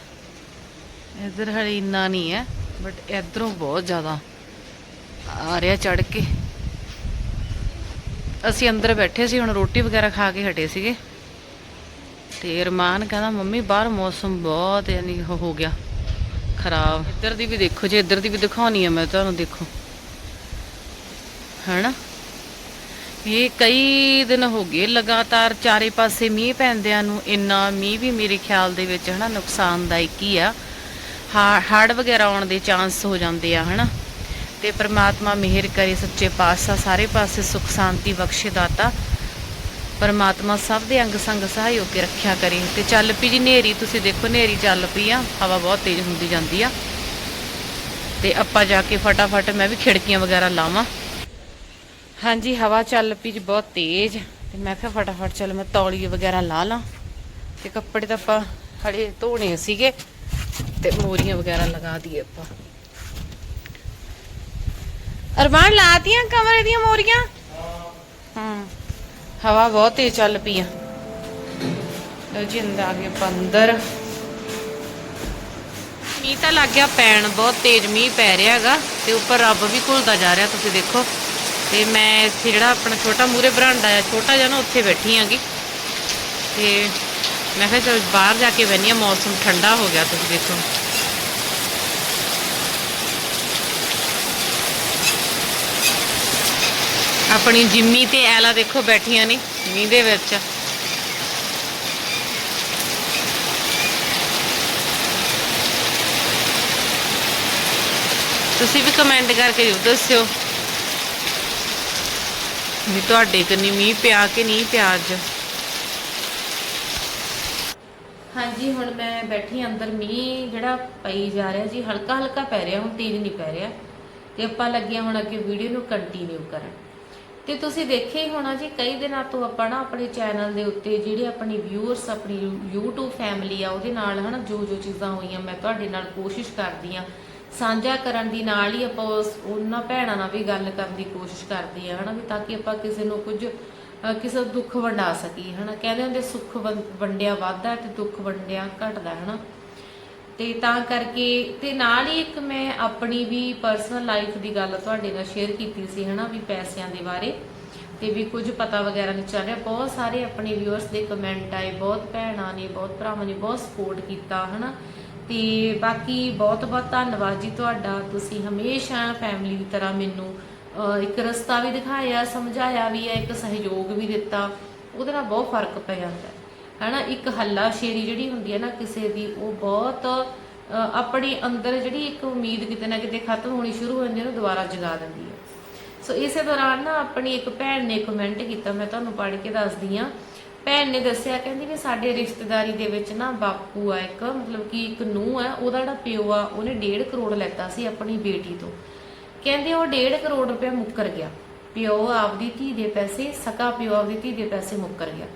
ਇੱਧਰ ਹਲੇ ਇੰਨਾ ਨਹੀਂ ਹੈ ਬਟ ਇੱਧਰੋਂ ਬਹੁਤ ਜ਼ਿਆਦਾ ਆ ਰਿਹਾ ਚੜ ਕੇ। ਅਸੀਂ ਅੰਦਰ ਬੈਠੇ ਸੀ, ਹੁਣ ਰੋਟੀ ਵਗੈਰਾ ਖਾ ਕੇ ਹਟੇ ਸੀਗੇ। ਤੇ ਰਮਾਨ ਕਹਿੰਦਾ, ਮੰਮੀ, ਬਾਹਰ ਮੌਸਮ ਬਹੁਤ ਯਾਨੀ ਹੋ ਗਿਆ, ਖਰਾਬ। ਇੱਧਰ ਦੀ ਵੀ ਦੇਖੋ, ਜੇ ਇੱਧਰ ਦੀ ਵੀ ਦਿਖਾਉਣੀ ਆ, ਮੈਂ ਤੁਹਾਨੂੰ ਦੇਖੋ। ਹੈਨਾ? ਇਹ ਕਈ ਦਿਨ ਹੋ ਗਏ ਲਗਾਤਾਰ ਚਾਰੇ ਪਾਸੇ ਮੀਂਹ ਪੈਂਦਿਆਂ ਨੂੰ ਇੰਨਾ ਮੀਂਹ ਵੀ ਮੇਰੇ ਖਿਆਲ ਦੇ ਵਿੱਚ ਹਨਾ ਨੁਕਸਾਨਦਾਇਕ ਹੀ ਆ। ਹੜ ਵਗੈਰਾ ਆਉਣ ਦੇ ਚਾਂਸ ਹੋ ਜਾਂਦੇ ਆ ਹਨਾ। ਤੇ ਪ੍ਰਮਾਤਮਾ ਮਿਹਰ ਕਰੇ ਸੱਚੇ ਪਾਤਸ਼ਾਹ ਸਾਰੇ ਪਾਸੇ ਸੁਖ ਸ਼ਾਂਤੀ ਬਖਸ਼ੇ ਦਾਤਾ। ਪਰਮਾਤਮਾ ਸਭ ਦੇ ਅੰਗ ਸੰਗ ਸਹਾਇਓ ਕੇ ਰੱਖਿਆ ਕਰੇ। ਤੇ ਚੱਲ ਪਈ ਜੀ ਨੇਰੀ ਤੁਸੀਂ ਦੇਖੋ ਨੇਰੀ ਚੱਲ ਪਈ ਆ, ਹਵਾ ਬਹੁਤ ਤੇਜ਼ ਹੁੰਦੀ ਜਾਂਦੀ ਆ। ਤੇ ਆਪਾਂ ਜਾ ਕੇ ਫਟਾਫਟ ਮੈਂ ਵੀ ਖਿੜਕੀਆਂ ਵਗੈਰਾ ਲਾਵਾਂ। ਹਾਂਜੀ, ਹਵਾ ਚੱਲ ਪਈ ਜੀ ਬਹੁਤ ਤੇਜ਼। ਤੇ ਮੈਂ ਕਿਹਾ ਫਟਾਫਟ ਚੱਲ ਮੈਂ ਤੌਲੀਏ ਵਗੈਰਾ ਲਾ ਲਾਂ। ਤੇ ਕੱਪੜੇ ਤਾਂ ਆਪਾਂ ਹੜੇ ਧੋਣੇ ਸੀਗੇ। ਤੇ ਮੋਰੀਆਂ ਵਗੈਰਾ ਲਗਾ ਦਈਏ ਆਪਾਂ। ਅਰਮਾਨ, ਲਾਤੀਆਂ ਕਮਰੇ ਦੀਆਂ ਮੋਰੀਆਂ? ਹਾਂ, ਹਵਾ ਬਹੁਤ ਤੇਜ਼ ਚੱਲ ਪਈ ਆ। ਲਓ ਜੀ, ਅੰਦਰ ਆ ਗਏ ਆਪਾਂ ਮੀਂਹ ਤਾਂ ਲੱਗ ਗਿਆ ਪੈਣ, ਬਹੁਤ ਤੇਜ਼ ਮੀਂਹ ਪੈ ਰਿਹਾ ਹੈਗਾ। ਤੇ ਉੱਪਰ ਰੱਬ ਵੀ ਘੁਲਦਾ ਜਾ ਰਿਹਾ, ਤੁਸੀਂ ਦੇਖੋ। ਤੇ ਮੈਂ ਇੱਥੇ ਜਿਹੜਾ ਆਪਣਾ ਛੋਟਾ ਮੂਰੇ ਬਰਾਂਡਾ ਆ, ਛੋਟਾ ਜਿਹਾ ਨਾ ਉੱਥੇ ਬੈਠੀ ਆਂਗੀ ਤੇ ਮੈਂ ਕਿਹਾ ਚਲ ਬਾਹਰ ਜਾ ਕੇ ਬੈਣੀ ਆ ਮੌਸਮ ਠੰਡਾ ਹੋ ਗਿਆ ਤੁਸੀਂ ਦੇਖੋ। ਆਪਣੀ ਜਿੰਮੀ ਤੇ ਐਲਾ ਦੇਖੋ ਬੈਠੀਆਂ ਨੇ, ਮੀਂਹ ਦੇ ਵਿੱਚ। ਤੁਸੀਂ ਵੀ ਕਮੈਂਟ ਕਰਕੇ ਜ਼ਰੂਰ ਦੱਸਿਓ। ਵੀ ਤੁਹਾਡੇ ਕੰਨੀ ਮੀਂਹ ਪਿਆ ਕਿ ਨਹੀਂ ਪਿਆ ਅੱਜ? ਹਾਂਜੀ, ਹੁਣ ਮੈਂ ਬੈਠੀ ਅੰਦਰ। ਮੀਂਹ ਜਿਹੜਾ ਪਈ ਜਾ ਰਿਹਾ ਜੀ ਹਲਕਾ ਹਲਕਾ ਪੈ ਰਿਹਾ, ਹੁਣ ਤੇਜ਼ ਨਹੀਂ ਪੈ ਰਿਹਾ। ਤੇ ਆਪਾਂ ਲੱਗਿਆ ਹੁਣ ਅੱਗੇ ਵੀਡੀਓ ਨੂੰ ਕੰਟੀਨਿਊ ਕਰਨ। ਤੇ ਤੁਸੀਂ ਦੇਖਿਆ ਹੀ ਹੋਣਾ ਜੀ, ਕਈ ਦਿਨਾਂ ਤੋਂ ਆਪਾਂ ਨਾ ਆਪਣੇ ਚੈਨਲ ਦੇ ਉੱਤੇ ਜਿਹੜੇ ਆਪਣੀ ਵਿਊਅਰਸ ਆਪਣੀ YouTube ਫੈਮਿਲੀ ਆ, ਉਹਦੇ ਨਾਲ ਹਨਾ ਜੋ ਜੋ ਚੀਜ਼ਾਂ ਹੋਈਆਂ, ਮੈਂ ਤੁਹਾਡੇ ਨਾਲ ਕੋਸ਼ਿਸ਼ ਕਰਦੀ ਆ ਸਾਂਝਾ ਕਰਨ ਦੀ ਨਾਲ ਹੀ ਆਪਾਂ ਉਸ- ਉਹਨਾਂ ਭੈਣਾਂ ਨਾਲ ਵੀ ਗੱਲ ਕਰਨ ਦੀ ਕੋਸ਼ਿਸ਼ ਕਰਦੇ ਆ ਹਨਾ, ਵੀ ਤਾਂ ਕਿ ਆਪਾਂ ਕਿਸੇ ਨੂੰ ਕੁਝ ਕਿਸੇ ਦਾ ਦੁੱਖ ਵੰਡਾ ਸਕੀਏ, ਹਨਾ। ਕਹਿੰਦੇ ਹੁੰਦੇ ਸੁੱਖ ਵੰ- ਵੰਡਿਆ ਵੱਧਦਾ ਤੇ ਦੁੱਖ ਵੰਡਿਆ ਘਟਦਾ, ਹਨਾ। ਤੇ ਤਾਂ ਕਰਕੇ, ਤੇ ਨਾਲ ਹੀ ਇੱਕ ਮੈਂ ਆਪਣੀ ਵੀ ਪਰਸਨਲ ਲਾਈਫ ਦੀ ਗੱਲ ਤੁਹਾਡੇ ਨਾਲ ਸ਼ੇਅਰ ਕੀਤੀ ਸੀ, ਹਨਾ, ਵੀ ਪੈਸਿਆਂ ਦੇ ਬਾਰੇ। ਤੇ ਵੀ ਕੁਝ ਪਤਾ ਵਗੈਰਾ ਨਹੀਂ ਚੱਲ ਰਿਹਾ। ਬਹੁਤ ਸਾਰੇ ਆਪਣੇ ਵਿਊਅਰਸ ਦੇ ਕਮੈਂਟ ਆਏ, ਬਹੁਤ ਭੈਣਾਂ ਨੇ, ਬਹੁਤ ਭਰਾਵਾਂ ਨੇ, ਬਹੁਤ ਸਪੋਰਟ ਕੀਤਾ, ਹਨਾ। ਤੇ ਬਾਕੀ ਬਹੁਤ ਬਹੁਤ ਧੰਨਵਾਦ ਜੀ ਤੁਹਾਡਾ। ਤੁਸੀਂ ਹਮੇਸ਼ਾ ਫੈਮਿਲੀ ਦੀ ਤਰ੍ਹਾਂ ਮੈਨੂੰ ਇੱਕ ਰਸਤਾ ਵੀ ਦਿਖਾਇਆ, ਸਮਝਾਇਆ ਵੀ ਹੈ, ਇੱਕ ਸਹਿਯੋਗ ਵੀ ਦਿੱਤਾ। ਉਹਦੇ ਨਾਲ ਬਹੁਤ ਫ਼ਰਕ ਪੈ ਜਾਂਦਾ। ਹੈ ਹਨਾ, ਇੱਕ ਹੱਲਾ ਸ਼ੇਰੀ ਜਿਹੜੀ ਹੁੰਦੀ ਹੈ ਨਾ ਕਿਸੇ ਦੀ, ਉਹ ਬਹੁਤ ਆਪਣੇ ਅੰਦਰ ਜਿਹੜੀ ਇੱਕ ਉਮੀਦ ਕਿਤੇ ਨਾ ਕਿਤੇ ਖਤਮ ਹੋਣੀ ਸ਼ੁਰੂ ਹੋ ਜਾਂਦੀ ਹੈ, ਉਹਨੂੰ ਦੁਬਾਰਾ ਜਗਾ ਦਿੰਦੀ ਹੈ। ਸੋ ਇਸੇ ਦੌਰਾਨ ਨਾ ਆਪਣੀ ਇੱਕ ਭੈਣ ਨੇ ਕਮੈਂਟ ਕੀਤਾ, ਮੈਂ ਤੁਹਾਨੂੰ ਪੜ੍ਹ ਕੇ ਦੱਸਦੀ ਆ ਭੈਣ ਨੇ ਦੱਸਿਆ, ਕਹਿੰਦੀ ਵੀ ਸਾਡੇ ਰਿਸ਼ਤੇਦਾਰੀ ਦੇ ਵਿੱਚ ਨਾ ਬਾਪੂ ਆ ਇੱਕ, ਮਤਲਬ ਕਿ ਇੱਕ ਨੂੰਹ ਆ, ਉਹਦਾ ਜਿਹੜਾ ਪਿਓ ਆ, ਉਹਨੇ 1.5 ਕਰੋੜ ਲੈਤਾ ਸੀ ਆਪਣੀ ਬੇਟੀ ਤੋਂ। ਕਹਿੰਦੇ ਉਹ 1.5 ਕਰੋੜ ਰੁਪਏ ਮੁੱਕਰ ਗਿਆ। ਪਿਓ ਆਪਦੀ ਧੀ ਦੇ ਪੈਸੇ, ਸਕਾ ਪਿਓ ਆਪਦੀ ਧੀ ਦੇ ਪੈਸੇ ਮੁੱਕਰ ਗਿਆ।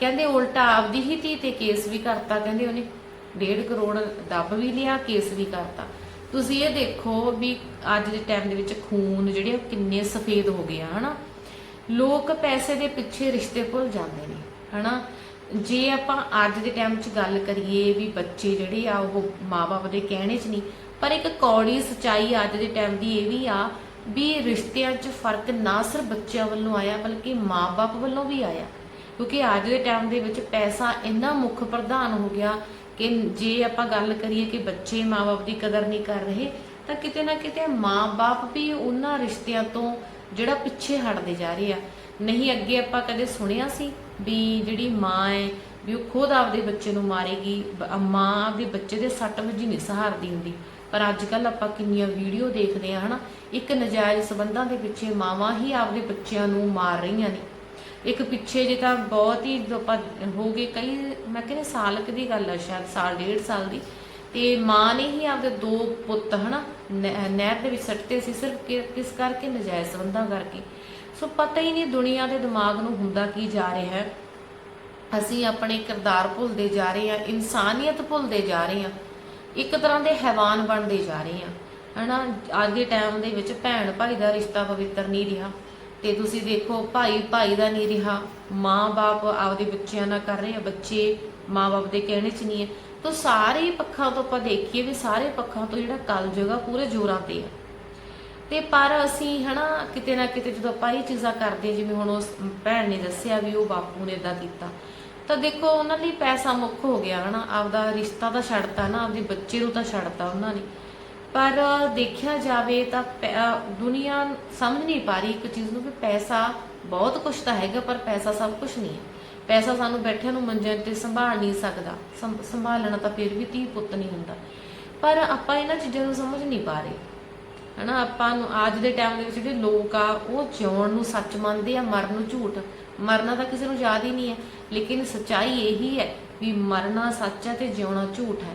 ਕਹਿੰਦੇ ਉਲਟਾ ਆਪਦੀ ਹੀ ਧੀ ਤੇ ਕੇਸ ਵੀ ਕਰਤਾ, ਕਹਿੰਦੇ ਉਹਨੇ। 1.5 ਕਰੋੜ ਦੱਬ ਵੀ ਲਿਆ, ਕੇਸ ਵੀ ਕਰਤਾ। ਤੁਸੀਂ ਇਹ ਦੇਖੋ ਵੀ ਅੱਜ ਦੇ ਟਾਈਮ ਦੇ ਵਿੱਚ ਖੂਨ ਜਿਹੜੇ ਕਿੰਨੇ ਸਫੇਦ ਹੋ ਗਏ ਆ, ਹਨਾ। ਲੋਕ ਪੈਸੇ ਦੇ ਪਿੱਛੇ ਰਿਸ਼ਤੇ ਭੁੱਲ ਜਾਂਦੇ ਨੇ। ਹਨਾ? ਜੇ ਆਪਾਂ ਅੱਜ ਦੇ ਟਾਈਮ 'ਚ ਗੱਲ ਕਰੀਏ ਵੀ ਬੱਚੇ ਜਿਹੜੇ ਆ, ਉਹ ਮਾਪੇ ਦੇ ਕਹਿਣੇ 'ਚ ਨਹੀਂ, ਪਰ ਇੱਕ ਕੌੜੀ ਸਚਾਈ ਅੱਜ ਦੇ ਟਾਈਮ ਦੀ ਇਹ ਵੀ ਆ ਵੀ ਰਿਸ਼ਤਿਆਂ 'ਚ ਫ਼ਰਕ ਨਾ ਸਿਰਫ ਬੱਚਿਆਂ ਵੱਲੋਂ ਆਇਆ, ਬਲਕਿ ਮਾਪੇ ਵੱਲੋਂ ਵੀ ਆਇਆ। ਕਿਉਂਕਿ ਅੱਜ ਦੇ ਟਾਈਮ ਦੇ ਵਿੱਚ ਪੈਸਾ ਇੰਨਾ ਮੁੱਖ ਪ੍ਰਧਾਨ ਹੋ ਗਿਆ ਕਿ ਜੇ ਆਪਾਂ ਗੱਲ ਕਰੀਏ ਕਿ ਬੱਚੇ ਮਾਪੇ ਦੀ ਕਦਰ ਨਹੀਂ ਕਰ ਰਹੇ, ਤਾਂ ਕਿਤੇ ਨਾ ਕਿਤੇ ਮਾਪੇ ਵੀ ਉਹਨਾਂ ਰਿਸ਼ਤਿਆਂ ਤੋਂ ਜਿਹੜਾ ਪਿੱਛੇ ਹਟਦੇ ਜਾ ਰਹੇ ਆ। ਨਹੀਂ, ਅੱਗੇ ਆਪਾਂ ਕਦੇ ਸੁਣਿਆ ਸੀ ਵੀ ਜਿਹੜੀ ਮਾਂ ਹੈ, ਵੀ ਉਹ ਖੁਦ ਆਪਦੇ ਬੱਚੇ ਨੂੰ ਮਾਰੇਗੀ। ਮਾਂ ਆਪਦੇ ਬੱਚੇ ਦੇ ਸੱਟ ਵੱਜੀ ਨਹੀਂ ਸਹਾਰਦੀ ਹੁੰਦੀ। ਪਰ ਅੱਜ ਕੱਲ ਆਪਾਂ ਕਿੰਨੀਆਂ ਵੀਡੀਓ ਦੇਖਦੇ ਆ ਹਨਾ? ਇੱਕ ਨਜਾਇਜ਼ ਸਬੰਧਾਂ ਦੇ ਪਿੱਛੇ ਮਾਵਾਂ ਹੀ ਆਪਦੇ ਬੱਚਿਆਂ ਨੂੰ ਮਾਰ ਰਹੀਆਂ ਨੇ। ਇੱਕ ਪਿੱਛੇ ਜੇ ਤਾਂ ਬਹੁਤ ਹੀ ਆਪਾਂ ਹੋ ਗਏ ਕਈ, ਮੈਂ ਕਹਿੰਦੇ ਸਾਲ ਕੁ ਦੀ ਗੱਲ ਆ ਸ਼ਾਇਦ, ਸਾਲ ਡੇਢ ਸਾਲ ਦੀ। ਤੇ ਮਾਂ ਨੇ ਹੀ ਆਪਦੇ ਦੋ ਪੁੱਤ, ਹਨਾ? ਨਹਿਰ ਦੇ ਵਿੱਚ ਸੱਟਦੇ ਸੀ ਸਿਰਫ ਕਿਸ ਕਰਕੇ ਨਜਾਇਜ਼ ਸਬੰਧਾਂ ਕਰਕੇ। ਸੋ ਪਤਾ ਹੀ ਨਹੀਂ ਦੁਨੀਆ ਦੇ ਦਿਮਾਗ ਨੂੰ ਹੁੰਦਾ ਕੀ ਜਾ ਰਿਹਾ ਹੈ। ਅਸੀਂ ਆਪਣੇ ਕਿਰਦਾਰ ਭੁੱਲਦੇ ਜਾ ਰਹੇ ਹਾਂ, ਇਨਸਾਨੀਅਤ ਭੁੱਲਦੇ ਜਾ ਰਹੇ ਹਾਂ, ਇੱਕ ਤਰ੍ਹਾਂ ਦੇ ਹੈਵਾਨ ਬਣਦੇ ਜਾ ਰਹੇ ਹਾਂ। ਹਨਾ, ਅੱਜ ਦੇ ਟਾਈਮ ਦੇ ਵਿੱਚ ਭੈਣ ਭਾਈ ਦਾ ਰਿਸ਼ਤਾ ਪਵਿੱਤਰ ਨਹੀਂ ਰਿਹਾ ਤੇ ਤੁਸੀਂ ਦੇਖੋ ਭਾਈ ਭਾਈ ਦਾ ਨਹੀਂ ਰਿਹਾ, ਮਾਂ-ਬਾਪ ਆਪਦੇ ਬੱਚਿਆਂ ਨਾਲ ਕਰ ਰਹੇ ਆ, ਬੱਚੇ ਮਾਂ-ਬਾਪ ਦੇ ਕਹਿਣੇ 'ਚ ਨਹੀਂ ਹੈ। ਤਾਂ ਸਾਰੇ ਪੱਖਾਂ ਤੋਂ ਆਪਾਂ ਦੇਖੀਏ ਵੀ ਸਾਰੇ ਪੱਖਾਂ ਤੋਂ ਜਿਹੜਾ ਕਲਯੁਗ ਆ ਪੂਰੇ ਜ਼ੋਰਾਂ ਤੇ ਆ। ਤੇ ਪਰ ਅਸੀਂ ਹਨਾ ਕਿਤੇ ਨਾ ਕਿਤੇ ਜਦੋਂ ਆਪਾਂ ਇਹ ਚੀਜ਼ਾਂ ਕਰਦੇ ਹਾਂ, ਜਿਵੇਂ ਹੁਣ ਉਸ ਭੈਣ ਨੇ ਦੱਸਿਆ ਵੀ ਉਹ ਬਾਪੂ ਨੇ ਇਦਾਂ ਕੀਤਾ ਤਾਂ ਦੇਖੋ ਉਹਨਾਂ ਲਈ ਪੈਸਾ ਮੁੱਖ ਹੋ ਗਿਆ ਹਨਾ ਆਪਦਾ ਰਿਸ਼ਤਾ ਤਾਂ ਛੱਡਤਾ ਨਾ ਆਪਦੇ ਬੱਚੇ ਨੂੰ ਤਾਂ ਛੱਡਤਾ ਉਹਨਾਂ ਨੇ। ਪਰ ਦੇਖਿਆ ਜਾਵੇ ਤਾਂ ਪੈ- ਅਹ ਦੁਨੀਆ ਸਮਝ ਨਹੀਂ ਪਾ ਰਹੀ ਇੱਕ ਚੀਜ਼ ਨੂੰ ਕਿ ਪੈਸਾ ਬਹੁਤ ਕੁਝ ਤਾਂ ਹੈਗਾ ਪਰ ਪੈਸਾ ਸਭ ਕੁਝ ਨਹੀਂ ਹੈ। ਪੈਸਾ ਸਾਨੂੰ ਬੈਠਿਆਂ ਨੂੰ ਮੰਜਿਆਂ ਤੇ ਸੰਭਾਲ ਨਹੀਂ ਸਕਦਾ ਸੰਭ- ਸੰਭਾਲਣਾ ਤਾਂ ਫਿਰ ਵੀ ਧੀ ਪੁੱਤ ਨਹੀਂ ਹੁੰਦਾ। ਪਰ ਆਪਾਂ ਇਹਨਾਂ ਚੀਜ਼ਾਂ ਨੂੰ ਸਮਝ ਨਹੀਂ ਪਾ ਰਹੇ। ਹਨਾ, ਆਪਾਂ ਨੂੰ ਅੱਜ ਦੇ ਟਾਈਮ ਦੇ ਵਿੱਚ ਜਿਹੜੇ ਲੋਕ ਆ, ਉਹ ਜਿਉਣ ਨੂੰ ਸੱਚ ਮੰਨਦੇ ਆ, ਮਰਨ ਨੂੰ ਝੂਠ। ਮਰਨਾ ਤਾਂ ਕਿਸੇ ਨੂੰ ਯਾਦ ਹੀ ਨਹੀਂ ਹੈ, ਲੇਕਿਨ ਸੱਚਾਈ ਇਹੀ ਹੈ ਵੀ ਮਰਨਾ ਸੱਚ ਹੈ ਤੇ ਜਿਉਣਾ ਝੂਠ ਹੈ।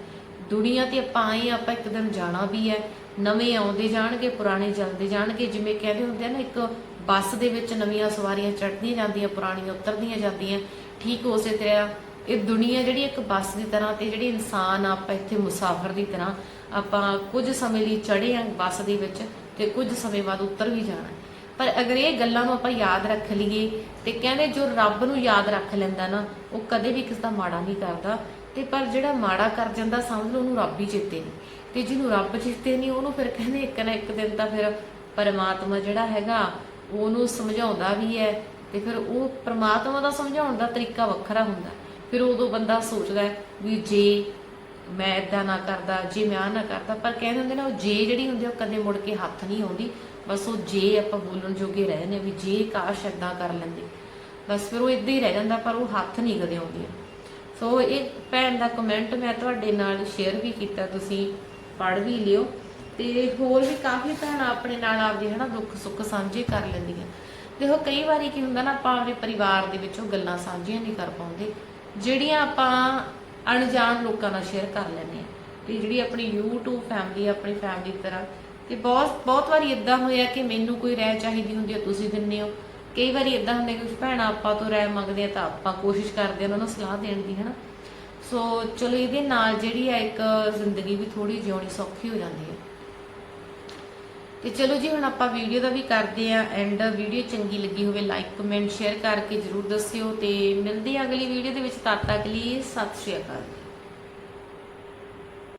ਦੁਨੀਆ ਤੇ ਆਪਾਂ ਆਏ ਆਪਾਂ ਇੱਕ ਦਿਨ ਜਾਣਾ ਵੀ ਹੈ। ਨਵੇਂ ਆਉਂਦੇ ਜਾਣਗੇ, ਪੁਰਾਣੇ ਚੱਲਦੇ ਜਾਣਗੇ। ਜਿਵੇਂ ਕਹਿੰਦੇ ਹੁੰਦੇ ਆ ਨਾ, ਇੱਕ ਬੱਸ ਦੇ ਵਿੱਚ ਨਵੀਆਂ ਸਵਾਰੀਆਂ ਚੜਦੀਆਂ ਜਾਂਦੀਆਂ, ਪੁਰਾਣੀਆਂ ਉਤਰਦੀਆਂ ਜਾਂਦੀਆਂ। ਠੀਕ ਉਸੇ ਤਰ੍ਹਾਂ ਇਹ ਦੁਨੀਆ ਜਿਹੜੀ ਇੱਕ ਬੱਸ ਦੀ ਤਰ੍ਹਾਂ ਤੇ ਜਿਹੜੀ ਇਨਸਾਨ ਆ, ਆਪਾਂ ਇੱਥੇ ਮੁਸਾਫਰ ਦੀ ਤਰ੍ਹਾਂ ਆਪਾਂ ਕੁਝ ਸਮੇਂ ਲਈ ਚੜ੍ਹੇ ਆ ਬੱਸ ਦੇ ਵਿੱਚ ਤੇ ਕੁਝ ਸਮੇਂ ਬਾਅਦ ਉੱਤਰ ਵੀ ਜਾਣਾ ਪਰ ਅਗਰ ਇਹ ਗੱਲਾਂ ਨੂੰ ਆਪਾਂ ਯਾਦ ਰੱਖ ਲਈਏ ਤੇ ਕਹਿੰਦੇ ਜੋ ਰੱਬ ਨੂੰ ਯਾਦ ਰੱਖ ਲੈਂਦਾ ਨਾ, ਉਹ ਕਦੇ ਵੀ ਕਿਸੇ ਦਾ ਮਾੜਾ ਨਹੀਂ ਕਰਦਾ। ਤੇ ਪਰ ਜਿਹੜਾ ਮਾੜਾ ਕਰ ਜਾਂਦਾ, ਸਮਝ ਲਓ ਉਹਨੂੰ ਰੱਬ ਹੀ ਚੇਤੇ ਨਹੀਂ ਤੇ ਜਿਹਨੂੰ ਰੱਬ ਚੇਤੇ ਨਹੀਂ ਉਹਨੂੰ ਫਿਰ ਕਹਿੰਦੇ ਇੱਕ ਨਾ ਇੱਕ ਦਿਨ ਤਾਂ ਫਿਰ ਪਰਮਾਤਮਾ ਜਿਹੜਾ ਹੈਗਾ, ਉਹਨੂੰ ਸਮਝਾਉਂਦਾ ਵੀ ਹੈ ਤੇ ਫਿਰ ਉਹ ਪਰਮਾਤਮਾ ਦਾ ਸਮਝਾਉਣ ਦਾ ਤਰੀਕਾ ਵੱਖਰਾ ਹੁੰਦਾ। ਫਿਰ ਉਦੋਂ ਬੰਦਾ ਸੋਚਦਾ ਵੀ ਜੇ ਮੈਂ ਇਦਾਂ ਨਾ ਕਰਦਾ, ਜੇ ਮੈਂ ਆ ਨਾ ਕਰਦਾ, ਪਰ ਕਹਿੰਦੇ ਹੁੰਦੇ ਨਾ ਉਹ ਜੇ ਜਿਹੜੀ ਹੁੰਦੀ ਉਹ ਕਦੇ ਮੁੜ ਕੇ ਹੱਥ ਨਹੀਂ ਆਉਂਦੀ। ਬਸ ਉਹ ਜੇ ਆਪਾਂ ਬੋਲਣ ਜੋਗੇ ਰਹੇ ਨੇ ਵੀ ਜੇ ਕਾਸ਼ ਏਦਾਂ ਕਰ ਲੈਂਦੇ। ਬਸ ਫਿਰ ਉਹ ਇਦਾਂ ਹੀ ਰਹਿ ਜਾਂਦਾ, ਪਰ ਉਹ ਹੱਥ ਨਹੀਂ ਕਦੇ ਆਉਂਦੀਆਂ ਸੋ ਇਹ ਭੈਣ ਦਾ ਕਮੈਂਟ ਮੈਂ ਤੁਹਾਡੇ ਨਾਲ ਸ਼ੇਅਰ ਵੀ ਕੀਤਾ, ਤੁਸੀਂ ਪੜ੍ਹ ਵੀ ਲਿਓ। ਤੇ ਹੋਰ ਵੀ ਕਾਫੀ ਭੈਣਾਂ ਆਪਣੇ ਨਾਲ ਆਪਦੇ, ਹਨਾ, ਦੁੱਖ ਸੁੱਖ ਸਾਂਝੇ ਕਰ ਲੈਂਦੀਆਂ। ਦੇਖੋ, ਕਈ ਵਾਰੀ ਕੀ ਹੁੰਦਾ ਨਾ, ਆਪਾਂ ਆਪਣੇ ਪਰਿਵਾਰ ਦੇ ਵਿੱਚ ਉਹ ਗੱਲਾਂ ਸਾਂਝੀਆਂ ਨਹੀਂ ਕਰ ਪਾਉਂਦੇ। ਜਿਹੜੀਆਂ ਆਪਾਂ ਅਣਜਾਣ ਲੋਕਾਂ ਨਾਲ ਸ਼ੇਅਰ ਕਰ ਲੈਂਦੇ ਆ ਤੇ ਜਿਹੜੀ ਆਪਣੀ YouTube ਫੈਮਿਲੀ ਆਪਣੀ ਫੈਮਿਲੀ ਤਰ੍ਹਾਂ। ਤੇ ਬਹੁਤ ਬਹੁਤ ਵਾਰੀ ਇਦਾਂ ਹੋਇਆ ਕਿ ਮੈਨੂੰ ਕੋਈ ਰਹਿ ਚਾਹੀਦੀ ਹੁੰਦੀ ਹੈ ਤੁਸੀਂ ਦਿੰਦੇ ਹੋ। ਕਈ ਵਾਰੀ ਇਦਾਂ ਹੁੰਦਾ ਕਿ ਭੈਣਾਂ ਆਪਾਂ ਤੋਂ ਰਹਿ ਮੰਗਦੇ ਆ ਤਾਂ ਆਪਾਂ ਕੋਸ਼ਿਸ਼ ਕਰਦੇ ਆ ਉਹਨਾਂ ਨੂੰ ਸਲਾਹ ਦੇਣ ਦੀ, ਹਨਾ। ਸੋ ਚਲੋ ਇਹਦੇ ਨਾਲ ਜਿਹੜੀ ਆ ਇੱਕ ਜ਼ਿੰਦਗੀ ਵੀ ਥੋੜੀ ਜਿਉਣੀ ਸੌਖੀ ਹੋ ਜਾਂਦੀ ਹੈ। ਤੇ ਚਲੋ ਜੀ, ਹੁਣ ਆਪਾਂ ਵੀਡੀਓ ਦਾ ਵੀ ਕਰਦੇ ਆ ਐਂਡ ਵੀਡੀਓ ਚੰਗੀ ਲੱਗੀ ਹੋਵੇ ਲਾਈਕ ਕਮੈਂਟ ਸ਼ੇਅਰ ਕਰਕੇ ਜਰੂਰ ਦੱਸਿਓ ਤੇ ਮਿਲਦੇ ਆ ਅਗਲੀ ਵੀਡੀਓ ਦੇ ਵਿੱਚ। ਤਦ ਤੱਕ ਲਈ ਸਤਿ ਸ਼੍ਰੀ ਅਕਾਲ।